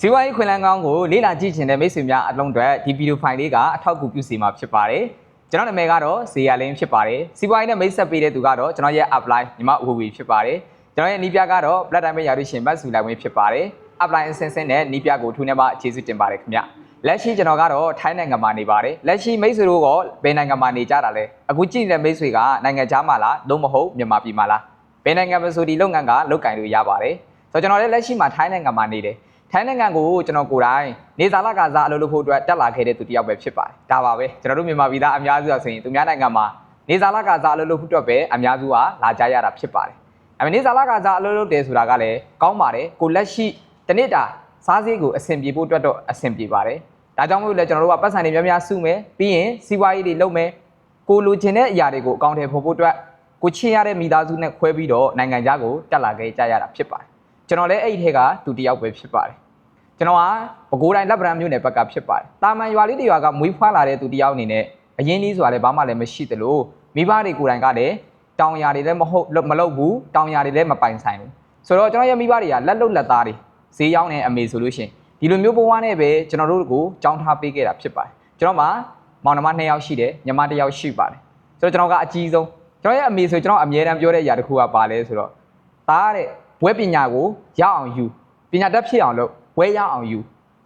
စီးပွားရေးခွင့်လန်းကောင်းကိုလေ့လာကြည့်ချင်တဲ့မိတ်ဆွေများအလုံးတွေဒီဗီဒီယိုဖိုင်လေးကအထောက်အကူပြုစီမှာဖြစ်ပါတယ်ကျွန်တော်နာမည်ကတော့ဇေယျလင်းဖြစ်ပါတယ်စီးပွားရေးနဲ့မိတ်ဆက်ပေးတဲ့သူကတော့ကျွန်တော်ရဲ့ apply ညီမဦးဝီဖြစ်ပါတယ်ကျွန်တော်ရဲ့နီးပြကတော့ black diamond ရာထူးရှင်မတ်စုလိုက်ဝင်းဖြစ်ပါတယ် apply အစင်းစင်းနဲ့နီးပြကိုထူးနေပါအခြေစုတင်ပါတယ်ခင်ဗျလက်ရှိကျွန်တော်ကတော့ထိုင်းနိုင်ငံမှာနေပါတယ်လက်ရှိမိတ်ဆွေတို့ကဘယ်နိုင်ငံမှာနေကြတာလဲအခုကြည့်နေတဲ့မိတ်ဆွေကနိုင်ငံခြားမှာလားလုံးမဟုတ်မြန်မာပြည်မှာလားဘယ်နိုင်ငံမှာဆိုဒီလုပ်ငန်းကလုပ်ကင်လို့ရပါတယ်ဆိုတော့ကျွန်တော်လည်းလက်ရှိမှာထိုင်းနိုင်ငံမှာနေတယ် ထိုင်းနိုင်ငံကိုကျွန်တော်ကိုယ်တိုင်နေစာလကစားအလုပ်လုပ်ဖို့အတွက်တက်လာခဲ့တဲ့သူတစ်ယောက်ပဲဖြစ်ပါတယ်။ဒါပါပဲကျွန်တော်တို့မြန်မာပြည်သားအများစုကဆိုရင်သူများနိုင်ငံမှာနေစာလကစားအလုပ်လုပ်ဖို့အတွက်ပဲအများစုကလာကြရတာဖြစ်ပါတယ်။အဲနေစာလကစားအလုပ်လုပ်တယ်ဆိုတာကလည်းကောင်းပါတယ်။ကိုလက်ရှိတနစ်တာစားစည်းကိုအဆင်ပြေဖို့အတွက်တော့အဆင်ပြေပါတယ်။ဒါကြောင့်မို့လို့လည်းကျွန်တော်တို့ကပတ်စံတွေများများစုမယ်ပြီးရင်စီးပွားရေးတွေလုပ်မယ်ကိုလိုချင်တဲ့အရာတွေကိုအကောင့်ထဲဖို့ဖို့အတွက်ကိုချင်းရတဲ့မိသားစုနဲ့ခွဲပြီးတော့နိုင်ငံခြားကိုတက်လာခဲ့ကြရတာဖြစ်ပါတယ်။ ကျွန်တော်လည်းအဲ့ဒီထဲကသူတစ်ယောက်ပဲဖြစ်ပါတယ်။ကျွန်တော်ကပဲခူးတိုင်းလက်ဗရန်မြို့နယ်ဘက်ကဖြစ်ပါတယ်။တာမန်ရွာလေးတစ်ရွာကမွေးဖွားလာတဲ့သူတစ်ယောက်အနေနဲ့အရင်ကြီးဆိုတာလည်းဘာမှလည်းမရှိသလိုမိဘတွေကိုယ်တိုင်ကလည်းတောင်ယာတွေလည်းမဟုတ်မလုပ်ဘူးတောင်ယာတွေလည်းမပိုင်ဆိုင်ဘူး။ဆိုတော့ကျွန်တော်ရဲ့မိဘတွေကလက်လုတ်လက်သားတွေဈေးရောက်နေအမေဆိုလို့ရှိရင်ဒီလိုမျိုးဘဝနဲ့ပဲကျွန်တော်တို့ကိုကြောင်းထားပေးခဲ့တာဖြစ်ပါတယ်။ကျွန်တော်မှမောင်နှမ2ယောက်ရှိတယ်ညီမ1ယောက်ရှိပါတယ်။ဆိုတော့ကျွန်တော်ကအကြီးဆုံးကျွန်တော်ရဲ့အမေဆိုကျွန်တော်အမြဲတမ်းပြောတဲ့အရာတစ်ခုကပါလဲဆိုတော့ဒါတဲ့ ဘွဲပညာကိုရအောင်ယူပညာတတ်ဖြစ်အောင်လုပ်ဝဲရအောင်ယူ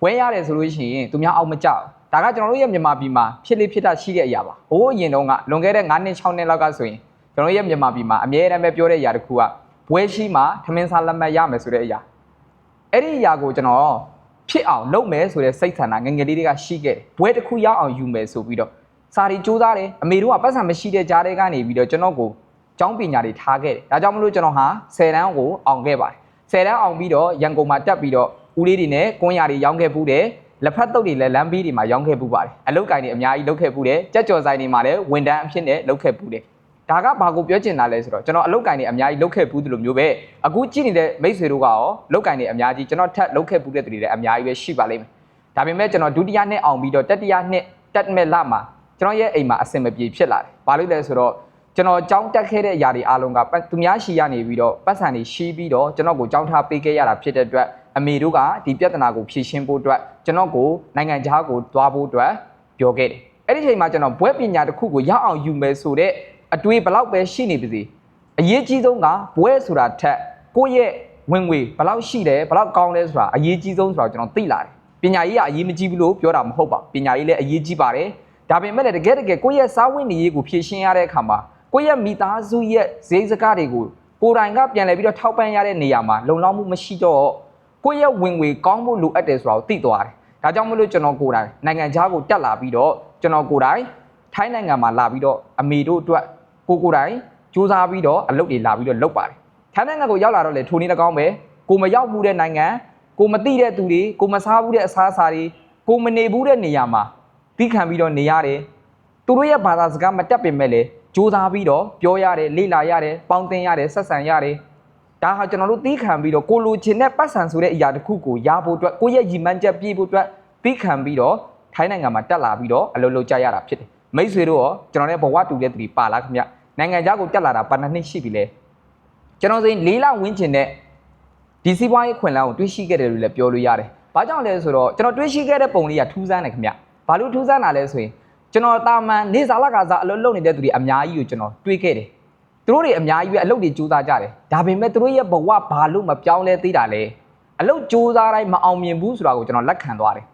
ဝဲရတယ်ဆိုလို့ရှိရင်သူများအောက်မကြောက်ဒါကကျွန်တော်တို့ရဲ့မြန်မာပြည်မှာဖြစ်လေဖြစ်တာရှိတဲ့အရာပါဟိုးအရင်တုန်းကလွန်ခဲ့တဲ့9နှစ်6နှစ်လောက်ကဆိုရင်ကျွန်တော်တို့ရဲ့မြန်မာပြည်မှာအမြဲတမ်းပဲပြောတဲ့အရာတစ်ခုကဘွဲရှိမှထမင်းစားလက်မှတ်ရမယ်ဆိုတဲ့အရာအဲ့ဒီအရာကိုကျွန်တော်ဖြစ်အောင်လုပ်မယ်ဆိုတဲ့စိတ်ဆန္ဒငယ်ငယ်လေးတွေကရှိခဲ့တယ်ဘွဲတစ်ခုရအောင်ယူမယ်ဆိုပြီးတော့စာရီစူးစားတယ်အမေတို့ကပတ်စံမရှိတဲ့ကြားတွေကနေပြီးတော့ကျွန်တော်ကို ကျောင်းပညာတွေထားခဲ့တယ်ဒါကြောင့်မလို့ကျွန်တော်ဟာ10တန်းကိုအောင်ခဲ့ပါတယ်10တန်းအောင်ပြီးတော့ရန်ကုန်မှာတက်ပြီးတော့ဦးလေးတွေနဲ့ကွန်းရတွေရောင်းခဲ့ပူးတယ်လက်ဖက်တုပ်တွေလည်းလမ်းပြီးတွေမှာရောင်းခဲ့ပူးပါတယ်အလုတ်ကင်တွေအများကြီးလုပ်ခဲ့ပူးတယ်ကြက်ကြော်ဆိုင်တွေမှာလည်းဝန်တန်းအဖြစ်နဲ့လုပ်ခဲ့ပူးတယ်ဒါကဘာကိုပြောချင်တာလဲဆိုတော့ကျွန်တော်အလုတ်ကင်တွေအများကြီးလုပ်ခဲ့ပူးတယ်လို့မျိုးပဲအခုကြည့်နေတဲ့မိတ်ဆွေတို့ကရောလုတ်ကင်တွေအများကြီးကျွန်တော်ထက်လုပ်ခဲ့ပူးတဲ့သူတွေလည်းအများကြီးပဲရှိပါလိမ့်မယ်ဒါပေမဲ့ကျွန်တော်ဒုတိယနှစ်အောင်ပြီးတော့တတိယနှစ်တက်မဲ့လမှာကျွန်တော်ရဲ့အိမ်မှာအဆင်မပြေဖြစ်လာတယ်ဘာလို့လဲဆိုတော့ ကျွန်တော်ကြောင်းတက်ခဲ့တဲ့အရာတွေအားလုံးကသူများရှိရနေပြီးတော့ပတ်စံတွေရှိပြီးတော့ကျွန်တော်ကိုကြောင်းထားပေးခဲ့ရတာဖြစ်တဲ့အတွက်အမေတို့ကဒီပြဿနာကိုဖြေရှင်းဖို့အတွက်ကျွန်တော်ကိုနိုင်ငံခြားကိုသွားဖို့အတွက်ပြောခဲ့တယ်။အဲ့ဒီချိန်မှာကျွန်တော်ဘွဲ့ပညာတစ်ခုကိုရအောင်ယူမယ်ဆိုတဲ့အတွေးဘလောက်ပဲရှိနေပါစေအရေးကြီးဆုံးကဘွဲ့ဆိုတာထက်ကိုယ့်ရဲ့ဝင်ငွေဘလောက်ရှိတယ်ဘလောက်ကောင်းလဲဆိုတာအရေးကြီးဆုံးဆိုတာကျွန်တော်သိလာတယ်။ပညာရေးကအရေးမကြီးဘူးလို့ပြောတာမဟုတ်ပါဘူး။ပညာရေးလည်းအရေးကြီးပါတယ်။ဒါပေမဲ့လည်းတကယ်တကယ်ကိုယ့်ရဲ့စားဝတ်နေရေးကိုဖြေရှင်းရတဲ့အခါမှာ ကိုယ့်ရဲ့မိသားစုရဲ့ဈေးစကားတွေကိုကိုယ်တိုင်ကပြန်လည်ပြီးတော့ထောက်ပံ့ရတဲ့နေရာမှာလုံလောက်မှုမရှိတော့ကိုယ့်ရဲ့ဝင်ငွေကောင်းဖို့လိုအပ်တယ်ဆိုတာကိုသိသွားတယ်။ဒါကြောင့်မလို့ကျွန်တော်ကိုယ်တိုင်နိုင်ငံခြားကိုတက်လာပြီးတော့ကျွန်တော်ကိုယ်တိုင်ထိုင်းနိုင်ငံမှာလာပြီးတော့အမေတို့အတွက်ကိုကိုယ်တိုင်စူးစမ်းပြီးတော့အလုပ်တွေလာပြီးတော့လုပ်ပါတယ်။ထိုင်းနိုင်ငံကိုရောက်လာတော့လေထိုနည်း၎င်းပဲကိုမရောက်ဘူးတဲ့နိုင်ငံကိုမသိတဲ့သူတွေကိုမစားဘူးတဲ့အစားအစာတွေကိုမနေဘူးတဲ့နေရာမှာသိခံပြီးတော့နေရတယ်။သူတို့ရဲ့ဘာသာစကားမတက်ပင်မဲ့လေ စူးစမ်းပြီးတော့ပြောရတယ်လေ့လာရတယ်ပေါင်းသင်ရတယ်ဆက်ဆံရတယ်ဒါဟာကျွန်တော်တို့သီးခံပြီးတော့ကိုလိုချင်တဲ့ပတ်စံဆိုတဲ့အရာတစ်ခုကိုရဖို့အတွက်ကိုယ့်ရဲ့ရည်မှန်းချက်ပြည့်ဖို့အတွက်သီးခံပြီးတော့ထိုင်းနိုင်ငံမှာတက်လာပြီးတော့အလုပ်လုပ်ကြရတာဖြစ်တယ်မိတ်ဆွေတို့ရောကျွန်တော်လည်းဘဝတူတဲ့သူတွေပါလာခင်ဗျနိုင်ငံခြားကိုတက်လာတာဘာနှစ်နှစ်ရှိပြီလဲကျွန်တော်စိ၄လဝန်းကျင်နဲ့ဒီစီးပွားရေးခွင်လန်းကိုတွေးရှိခဲ့တယ်လို့လည်းပြောလို့ရတယ်ဘာကြောင့်လဲဆိုတော့ကျွန်တော်တွေးရှိခဲ့တဲ့ပုံလေးကထူးဆန်းတယ်ခင်ဗျဘာလို့ထူးဆန်းတာလဲဆိုရင် ကျွန်တော်တာမန်နေစာလကစားအလုပ်လုပ်နေတဲ့သူတွေအများကြီးကိုကျွန်တော်တွေးခဲ့တယ်သူတို့တွေအများကြီးပဲအလုပ်တွေကြိုးစားကြတယ်ဒါပေမဲ့သူတို့ရဲ့ဘဝဘာလို့မပြောင်းလဲသေးတာလဲအလုပ်ကြိုးစားတိုင်းမအောင်မြင်ဘူးဆိုတာကိုကျွန်တော်လက်ခံသွားတယ်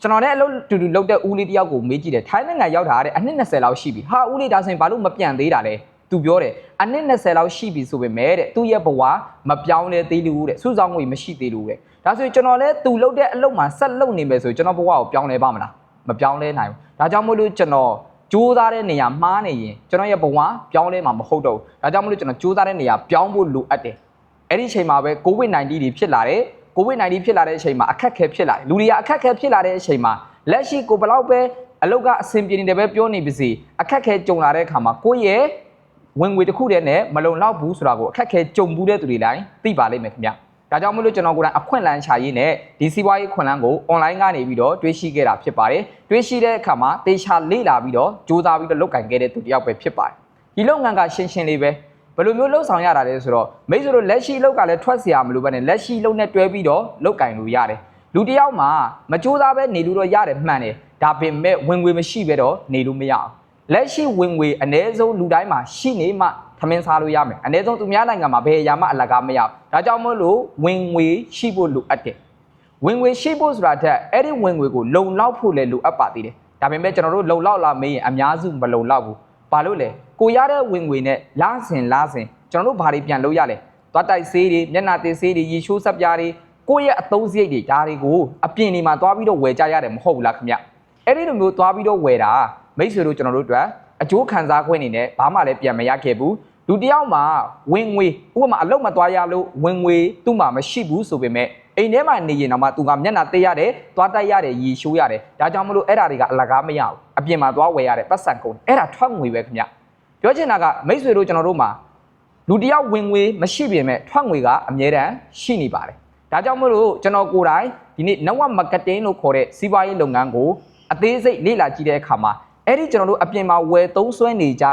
ကျွန်တော်လည်းအလုပ်တူတူလုပ်တဲ့ဦးလေးတယောက်ကိုမေးကြည့်တယ်ထိုင်းနိုင်ငံရောက်တာတဲ့အနှစ်20လောက်ရှိပြီဟာဦးလေးဒါဆိုရင်ဘာလို့မပြန်သေးတာလဲသူပြောတယ်အနှစ်20လောက်ရှိပြီဆိုပေမဲ့တဲ့သူ့ရဲ့ဘဝမပြောင်းလဲသေးလို့တဲ့စုဆောင်ငွေမရှိသေးလို့တဲ့ဒါဆိုရင်ကျွန်တော်လည်းသူလုပ်တဲ့အလုပ်မှာဆက်လုပ်နေမယ်ဆိုရင်ကျွန်တော်ဘဝကိုပြောင်းလဲပါမလား မပြောင်းလဲနိုင်ဘူးဒါကြောင့်မို့လို့ကျွန်တော်ကြိုးစားတဲ့နေရာမှားနေရင်ကျွန်တော်ရဲ့ဘဝပြောင်းလဲမှာမဟုတ်တော့ဘူးဒါကြောင့်မလို့ကျွန်တော်ကြိုးစားတဲ့နေရာပြောင်းဖို့လိုအပ်တယ်အဲ့ဒီအချိန်မှာပဲ COVID-19 တွေဖြစ်လာတယ် COVID-19 ဖြစ်လာတဲ့အချိန်မှာအခက်အခဲဖြစ်လာတယ်လူတွေကအခက်အခဲဖြစ်လာတဲ့အချိန်မှာလက်ရှိကိုဘယ်လောက်ပဲအလုပ်ကအဆင်ပြေနေတယ်ပဲပြောနေပါစေအခက်အခဲကြုံလာတဲ့အခါမှာကိုယ့်ရဲ့ဝင်ငွေတစ်ခုတည်းနဲ့မလုံလောက်ဘူးဆိုတာကိုအခက်အခဲကြုံဘူးတဲ့သူတွေတိုင်းသိပါလိမ့်မယ်ခင်ဗျ ဒါကြောင့်မလို့ကျွန်တော်ကိုယ်တိုင်အခွင့်အလမ်းချရေးနဲ့ဒီစီးပွားရေးခွင့်လန်းကို online ကနေပြီးတော့တွေးရှိခဲ့တာဖြစ်ပါတယ်တွေးရှိတဲ့အခါမှာတေချာလေ့လာပြီးတော့စူးစမ်းပြီးတော့လုပ်ကင်ခဲ့တဲ့သူတစ်ယောက်ပဲဖြစ်ပါတယ်ဒီလုပ်ငန်းကရှင်းရှင်းလေးပဲဘယ်လိုမျိုးလှုပ်ဆောင်ရတာလဲဆိုတော့မိတ်ဆွေတို့လက်ရှိလုပ်ကလည်းထွက်เสียမလို့ပဲနဲ့လက်ရှိလုပ်နဲ့တွဲပြီးတော့လုပ်ကင်လို့ရတယ် လူတစ်ယောက်မှာမကြိုးစားပဲနေလို့တော့ရတယ်မှန်တယ်ဒါပေမဲ့ဝင်ငွေမရှိပဲတော့နေလို့မရအောင်လက်ရှိဝင်ငွေအ ਨੇ ဆုံးလူတိုင်းမှာရှိနေမှ သမင်းစားလို့ရမယ်အ ਨੇ ဆုံးသူများနိုင်ငံမှာဘယ်အရာမှအလကားမရဘူးဒါကြောင့်မို့လို့ဝင်ငွေရှိဖို့လိုအပ်တယ်ဝင်ငွေရှိဖို့ဆိုတာထက်အဲ့ဒီဝင်ငွေကိုလုံလောက်ဖို့လည်းလိုအပ်ပါသေးတယ်ဒါပေမဲ့ကျွန်တော်တို့လုံလောက်လာမေးရင်အများစုမလုံလောက်ဘူးဘာလို့လဲကိုရတဲ့ဝင်ငွေနဲ့လစဉ်လစဉ်ကျွန်တော်တို့ဘာတွေပြန်လုပ်ရလဲသွားတိုက်ဆေးတွေမျက်နှာတင်ဆေးတွေရေရှိုးစပ်ပြားတွေကိုယ့်ရဲ့အသုံးစရိတ်တွေဒါတွေကိုအပြင်ဒီမှာသွားပြီးတော့ဝယ်ကြရတယ်မဟုတ်ဘူးလားခင်ဗျအဲ့ဒီလိုမျိုးသွားပြီးတော့ဝယ်တာမိတ်ဆွေတို့ကျွန်တော်တို့အတွက်အကျိုးခံစားခွင့်နေနဲ့ဘာမှလည်းပြန်မရခဲ့ဘူး လူတစ်ယောက်မှာဝင်ငွေဥပမာအလုပ်မသွားရလို့ဝင်ငွေသူ့မှာမရှိဘူးဆိုပေမဲ့အိမ်ထဲမှာနေရင်တော့မှသူကမျက်နှာတက်ရတယ်သွားတိုက်ရတယ်ရီရှိုးရတယ်ဒါကြောင့်မလို့အဲ့ဒါတွေကအလကားမရဘူးအပြင်မှာသွားဝယ်ရတယ်ပတ်စံကုန်အဲ့ဒါထွက်ငွေပဲခင်ဗျပြောချင်တာကမိတ်ဆွေတို့ကျွန်တော်တို့မှာလူတစ်ယောက်ဝင်ငွေမရှိပြင်မဲ့ထွက်ငွေကအမြဲတမ်းရှိနေပါတယ်ဒါကြောင့်မလို့ကျွန်တော်ကိုယ်တိုင်ဒီနေ့ network marketing လို့ခေါ်တဲ့စီးပွားရေးလုပ်ငန်းကိုအသေးစိတ်လေ့လာကြည့်တဲ့အခါမှာအဲ့ဒီကျွန်တော်တို့အပြင်မှာဝယ်သုံးစွဲနေကြ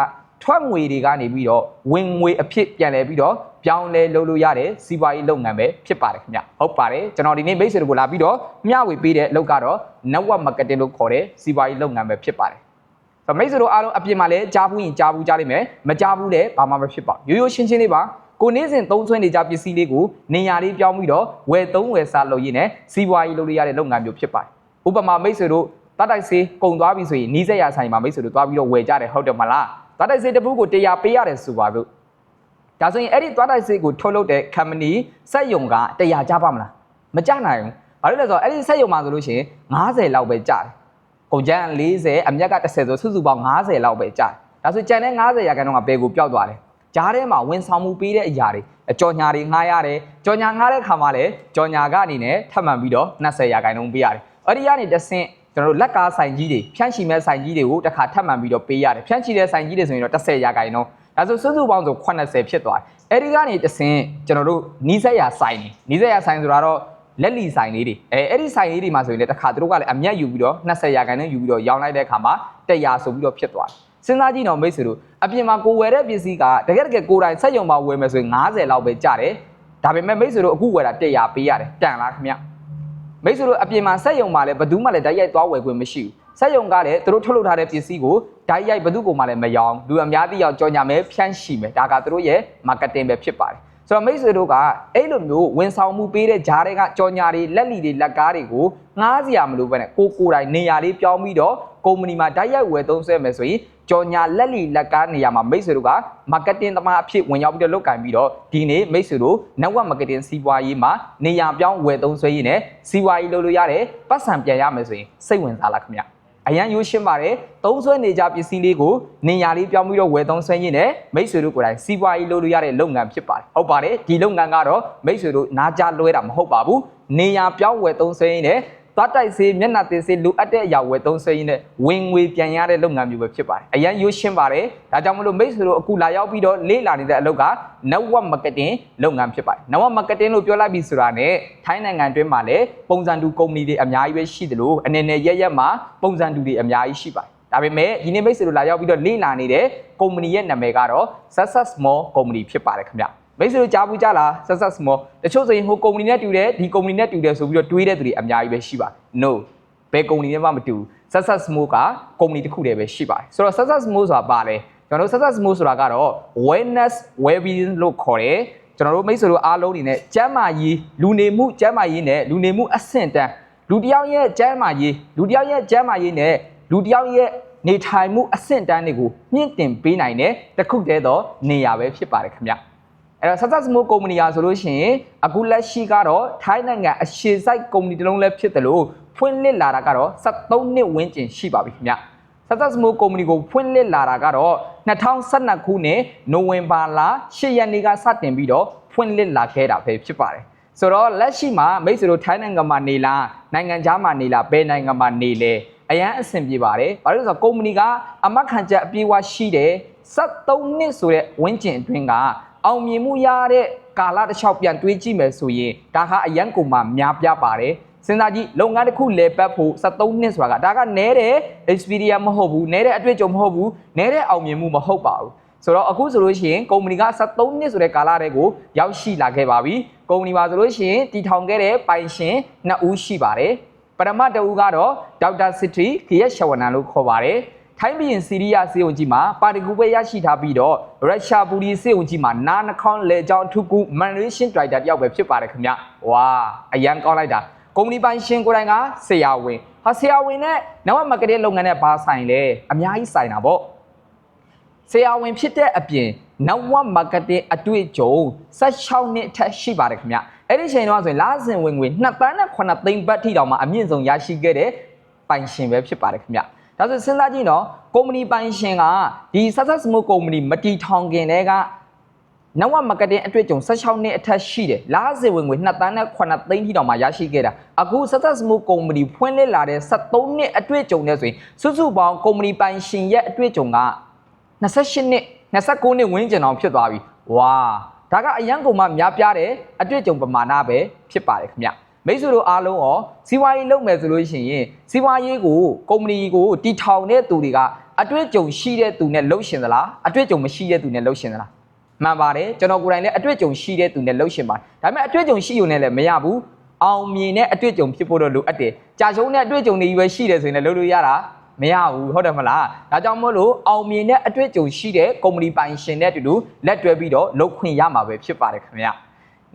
ထွက်ငွေတွေကနေပြီးတော့ဝင်ငွေအဖြစ်ပြန်လဲပြီးတော့ပြောင်းလဲလုပ်လို့ရတဲ့စီးပွားရေးလုပ်ငန်းပဲဖြစ်ပါတယ်ခင်ဗျဟုတ်ပါတယ်ကျွန်တော်ဒီနေ့မိတ်ဆွေတို့ကိုလာပြီးတော့မျှဝေပေးတဲ့အလုပ်ကတော့ network marketing လို့ခေါ်တဲ့စီးပွားရေးလုပ်ငန်းပဲဖြစ်ပါတယ်ဆိုတော့မိတ်ဆွေတို့အားလုံးအပြင်မှာလည်းကြားဘူးရင်ကြားဘူးကြားလိမ့်မယ်မကြားဘူးလည်းဘာမှမဖြစ်ပါဘူးရိုးရိုးရှင်းရှင်းလေးပါကိုနေ့စဉ်သုံးဆွဲနေကြပစ္စည်းလေးကိုနေရာလေးပြောင်းပြီးတော့ဝယ်သုံးဝယ်စားလုပ်ရင်းနဲ့စီးပွားရေးလုပ်လို့ရတဲ့လုပ်ငန်းမျိုးဖြစ်ပါတယ်ဥပမာမိတ်ဆွေတို့တတ်တိုက်ဆေးကုန်သွားပြီဆိုရင်နီးစက်ရဆိုင်မှာမိတ်ဆွေတို့သွားပြီးတော့ဝယ်ကြတယ်ဟုတ်တယ်မလား တတ်တိုက်ဆေးတစ်ပုကို100ပေးရတယ်ဆိုပါဘူးဒါဆိုရင်အဲ့ဒီသွားတိုက်ဆေးကိုထုတ်လုပ်တဲ့ company စက်ယုံက100ကြပါမလားမကြနိုင်ဘူးဘာလို့လဲဆိုတော့အဲ့ဒီစက်ယုံမှာဆိုလို့ရှိရင်90လောက်ပဲကြတယ်ကုန်ကျန်း40အမြက်က30ဆိုစုစုပေါင်း90လောက်ပဲကြတယ်ဒါဆိုကျန်တဲ့90ရာခိုင်နှုန်းကဘယ်ကိုပျောက်သွားလဲကြားထဲမှာဝန်ဆောင်မှုပေးတဲ့အရာတွေအကြော်ညာတွေငှားရတယ်ကြော်ညာငှားတဲ့ခါမှာလည်းကြော်ညာကအနေနဲ့ထပ်မံပြီးတော့20ရာခိုင်နှုန်းပေးရတယ်အဲ့ဒီကနေတစ်ဆင့် ကျွန်တော်တို့လက်ကားဆိုင်ကြီးတွေဖြန့်ချီမဲ့ဆိုင်ကြီးတွေကိုတစ်ခါထပ်မံပြီးတော့ပေးရတယ်ဖြန့်ချီတဲ့ဆိုင်ကြီးတွေဆိုရင်တော့10ရာခိုင်နှုန်းဒါဆိုစုစုပေါင်းဆို80ဖြစ်သွားတယ်အဲ့ဒီကနေတစ်ဆင့်ကျွန်တော်တို့နီးစက်ရဆိုင်နေနီးစက်ရဆိုင်ဆိုတာတော့လက်လီဆိုင်လေးတွေအဲအဲ့ဒီဆိုင်လေးတွေမှာဆိုရင်လည်းတစ်ခါသူတို့ကလည်းအမျက်ယူပြီးတော့20ရာခိုင်နှုန်းယူပြီးတော့ရောင်းလိုက်တဲ့အခါမှာ100ဆိုပြီးတော့ဖြစ်သွားတယ်စဉ်းစားကြည့်တော့မိတ်ဆွေတို့အပြင်မှာကိုဝယ်တဲ့ပစ္စည်းကတကယ်တကယ်ကိုယ်တိုင်စက်ယုံမှာဝယ်မယ်ဆိုရင်90လောက်ပဲကျတယ်ဒါပေမဲ့မိတ်ဆွေတို့အခုဝယ်တာ100ပေးရတယ်တန်လားခင်ဗျ မိတ်ဆွေတို့အပြင်မှာစက်ယုံမှာလည်းဘယ်သူမှလည်းဓာတ်ရိုက်သွားဝယ်ခွင့်မရှိဘူးစက်ယုံကလည်းသူတို့ထုတ်လုပ်ထားတဲ့ပစ္စည်းကိုဓာတ်ရိုက်ဘယ်သူ့ကိုမှလည်းမရောင်းလူအများသိအောင်ကြော်ညာမယ်ဖြန့်ရှိမယ်ဒါကသူတို့ရဲ့ marketing ပဲဖြစ်ပါတယ်ဆိုတော့မိတ်ဆွေတို့ကအဲ့လိုမျိုးဝန်ဆောင်မှုပေးတဲ့ဂျားတွေကကြော်ညာတွေလက်လီတွေလက်ကားတွေကိုငားစရာမလိုဘဲနဲ့ကိုကိုယ်တိုင်နေရာလေးပြောင်းပြီးတော့ကုမ္ပဏီမှာဓာတ်ရိုက်ဝယ်သုံးစွဲမယ်ဆိုရင် ကြော်ညာလက်လီလက်ကားနေရာမှာမိတ်ဆွေတို့က marketing သမားအဖြစ်ဝင်ရောက်ပြီးတော့လုပ်ကင်ပြီးတော့ဒီနေ့မိတ်ဆွေတို့ network marketing စီးပွားရေးမှာနေရာပြောင်းဝယ်သုံးစွဲရေးနဲ့စီးပွားရေးလုပ်လို့ရတယ်ပတ်စံပြန်ရမယ်ဆိုရင်စိတ်ဝင်စားလားခင်ဗျအရန်ရိုးရှင်းပါတယ်သုံးဆွဲနေကြပစ္စည်းလေးကိုနေရာလေးပြောင်းပြီးတော့ဝယ်သုံးဆွဲရင်းနဲ့မိတ်ဆွေတို့ကိုယ်တိုင်စီးပွားရေးလုပ်လို့ရတဲ့လုပ်ငန်းဖြစ်ပါတယ်ဟုတ်ပါတယ်ဒီလုပ်ငန်းကတော့မိတ်ဆွေတို့နားကြလွဲတာမဟုတ်ပါဘူးနေရာပြောင်းဝယ်သုံးဆွဲရင်းနဲ့ သွားတိုက်စေးမျက်နှာတင်စေးလိုအပ်တဲ့အရာဝယ်သုံးဆွဲရင်းနဲ့ဝင်ငွေပြန်ရတဲ့လုပ်ငန်းမျိုးပဲဖြစ်ပါတယ်အရန်ရိုးရှင်းပါတယ်ဒါကြောင့်မလို့မိတ်ဆွေတို့အခုလာရောက်ပြီးတော့လေ့လာနေတဲ့အလုပ်က network marketing လုပ်ငန်းဖြစ်ပါတယ် network marketing လို့ပြောလိုက်ပြီဆိုတာနဲ့ထိုင်းနိုင်ငံတွင်းမှာလည်းပုံစံတူကုမ္ပဏီတွေအများကြီးပဲရှိတယ်လို့အနေနဲ့ရက်ရက်မှာပုံစံတူတွေအများကြီးရှိပါတယ်ဒါပေမဲ့ဒီနေ့မိတ်ဆွေတို့လာရောက်ပြီးတော့လေ့လာနေတဲ့ကုမ္ပဏီရဲ့နာမည်ကတော့ Success Small Company ဖြစ်ပါတယ်ခင်ဗျ မိတ်ဆွေတို့ကြားဘူးကြလား Success Small တချို့ဆိုရင်ဟိုကုမ္ပဏီနဲ့တူတယ်ဒီကုမ္ပဏီနဲ့တူတယ်ဆိုပြီးတော့တွေးတဲ့သူတွေအများကြီးပဲရှိပါတယ် no ဘယ်ကုမ္ပဏီနဲ့မှမတူဘူး Success Small ကကုမ္ပဏီတစ်ခုတည်းပဲရှိပါတယ်ဆိုတော့ Success Small ဆိုတာပါလဲကျွန်တော်တို့ Success Small ဆိုတာကတော့ wellness well-being လို့ခေါ်တယ်ကျွန်တော်တို့မိတ်ဆွေတို့အားလုံးအနေနဲ့ကျန်းမာရေးလူနေမှုကျန်းမာရေးနဲ့လူနေမှုအဆင့်တန်းလူတစ်ယောက်ရဲ့ကျန်းမာရေးလူတစ်ယောက်ရဲ့ကျန်းမာရေးနဲ့လူတစ်ယောက်ရဲ့နေထိုင်မှုအဆင့်တန်းတွေကိုမြင့်တင်ပေးနိုင်တဲ့တစ်ခုတည်းသောနေရာပဲဖြစ်ပါတယ်ခင်ဗျ အဲ့တော့ Success Small Company ဟာဆိုလို့ရှိရင်အခုလက်ရှိကတော့ထိုင်းနိုင်ငံအရှေ့ဆိုင်ကုမ္ပဏီတစ်လုံးလည်းဖြစ်တယ်လို့ဖွင့်လှစ်လာတာကတော့73နှစ်ဝန်းကျင်ရှိပါပြီခင်ဗျ Success Small Company ကိုဖွင့်လှစ်လာတာကတော့2012ခုနှစ်နိုဝင်ဘာလ10ရက်နေ့ကစတင်ပြီးတော့ဖွင့်လှစ်လာခဲ့တာပဲဖြစ်ပါတယ်ဆိုတော့လက်ရှိမှာမိတ်ဆွေတို့ထိုင်းနိုင်ငံမှာနေလားနိုင်ငံခြားမှာနေလားဘယ်နိုင်ငံမှာနေလဲအရန်အဆင်ပြေပါတယ်ဘာလို့လဲဆိုတော့ကုမ္ပဏီကအမတ်ခံချက်အပြေးအဝရှိတယ်73နှစ်ဆိုတဲ့ဝန်းကျင်အတွင်းက အောင်မြင်မှုရတဲ့ကာလတစ်လျှောက်ပြန်တွေးကြည့်မယ်ဆိုရင်ဒါဟာအရန်ကုန်မှာများပြားပါတယ်စဉ်းစားကြည့်လုပ်ငန်းတစ်ခုလဲပတ်ဖို့73နှစ်ဆိုတာကဒါကနဲတဲ့ experience မဟုတ်ဘူးနဲတဲ့အတွေ့အကြုံမဟုတ်ဘူးနဲတဲ့အောင်မြင်မှုမဟုတ်ပါဘူးဆိုတော့အခုဆိုလို့ရှိရင်ကုမ္ပဏီက73နှစ်ဆိုတဲ့ကာလတည်းကိုရောက်ရှိလာခဲ့ပါပြီကုမ္ပဏီမှာဆိုလို့ရှိရင်တည်ထောင်ခဲ့တဲ့ပိုင်ရှင်2ဦးရှိပါတယ်ပထမတဦးကတော့ဒေါက်တာစစ်ထရီခရက်ရှဝနန်လို့ခေါ်ပါတယ် ထိုင်းပြည်စီးရီးယားစေုံကြီးမှာပါတီကူပဲရရှိထားပြီးတော့ရုရှားဘူဒီစေုံကြီးမှာနာနှခေါင်းလေကြောင်းထုကူမန်ရေးရှင်းဒရိုက်တာတယောက်ပဲဖြစ်ပါတယ်ခင်ဗျဝါအရန်ကောင်းလိုက်တာကုမ္ပဏီပိုင်ရှင်ကိုယ်တိုင်ကဆရာဝန်ဟာဆရာဝန်နဲ့နောက်မကတဲ့လုပ်ငန်းနဲ့ဘာဆိုင်လဲအများကြီးဆိုင်တာပေါ့ဆရာဝန်ဖြစ်တဲ့အပြင်နောက်ဝမာကတင်အတွေ့အကြုံ16နှစ်အထက်ရှိပါတယ်ခင်ဗျအဲ့ဒီချိန်တော့ဆိုရင်လစဉ်ဝင်ငွေ2တန်းနဲ့9သိန်းဘတ်ထိတောင်မှအမြင့်ဆုံးရရှိခဲ့တဲ့ပိုင်ရှင်ပဲဖြစ်ပါတယ်ခင်ဗျ ဒါဆိုစဉ်းစားကြည့်နော်ကုမ္ပဏီပိုင်ရှင်ကဒီဆက်ဆက်စမိုးကုမ္ပဏီမတီထောင်ခင်တည်းကနောက်ဝမာကတင်အတွေ့အကြုံ16နှစ်အထက်ရှိတယ်လစဉ်ဝင်ငွေ2တန်းနဲ့9သိန်းထိတောင်မှရရှိခဲ့တာအခုဆက်ဆက်စမိုးကုမ္ပဏီဖွင့်လှစ်လာတဲ့73နှစ်အတွေ့အကြုံနဲ့ဆိုရင်စုစုပေါင်းကုမ္ပဏီပိုင်ရှင်ရဲ့အတွေ့အကြုံက28နှစ်29နှစ်ဝန်းကျင်အောင်ဖြစ်သွားပြီဝါဒါကအရန်ကုန်မှများပြားတဲ့အတွေ့အကြုံပမာဏပဲဖြစ်ပါတယ်ခင်ဗျ မိတ်ဆွေတို့အားလုံးရောစီးပွားရေးလုပ်မယ်ဆိုလို့ရှိရင်စီးပွားရေးကိုကုမ္ပဏီကိုတီထောင်တဲ့သူတွေကအတွေ့အကြုံရှိတဲ့သူနဲ့လှုပ်ရှင်သလားအတွေ့အကြုံမရှိတဲ့သူနဲ့လှုပ်ရှင်သလားမှန်ပါတယ်ကျွန်တော်ကိုယ်တိုင်လည်းအတွေ့အကြုံရှိတဲ့သူနဲ့လှုပ်ရှင်ပါတယ်ဒါပေမဲ့အတွေ့အကြုံရှိရုံနဲ့လည်းမရဘူးအောင်မြင်တဲ့အတွေ့အကြုံဖြစ်ဖို့တော့လိုအပ်တယ်ကြာရှုံးတဲ့အတွေ့အကြုံတွေကြီးပဲရှိတယ်ဆိုရင်လည်းလုပ်လို့ရတာမရဘူးဟုတ်တယ်မလားဒါကြောင့်မို့လို့အောင်မြင်တဲ့အတွေ့အကြုံရှိတဲ့ကုမ္ပဏီပိုင်ရှင်နဲ့အတူတူလက်တွဲပြီးတော့လုပ်ခွင့်ရမှာပဲဖြစ်ပါတယ်ခင်ဗျ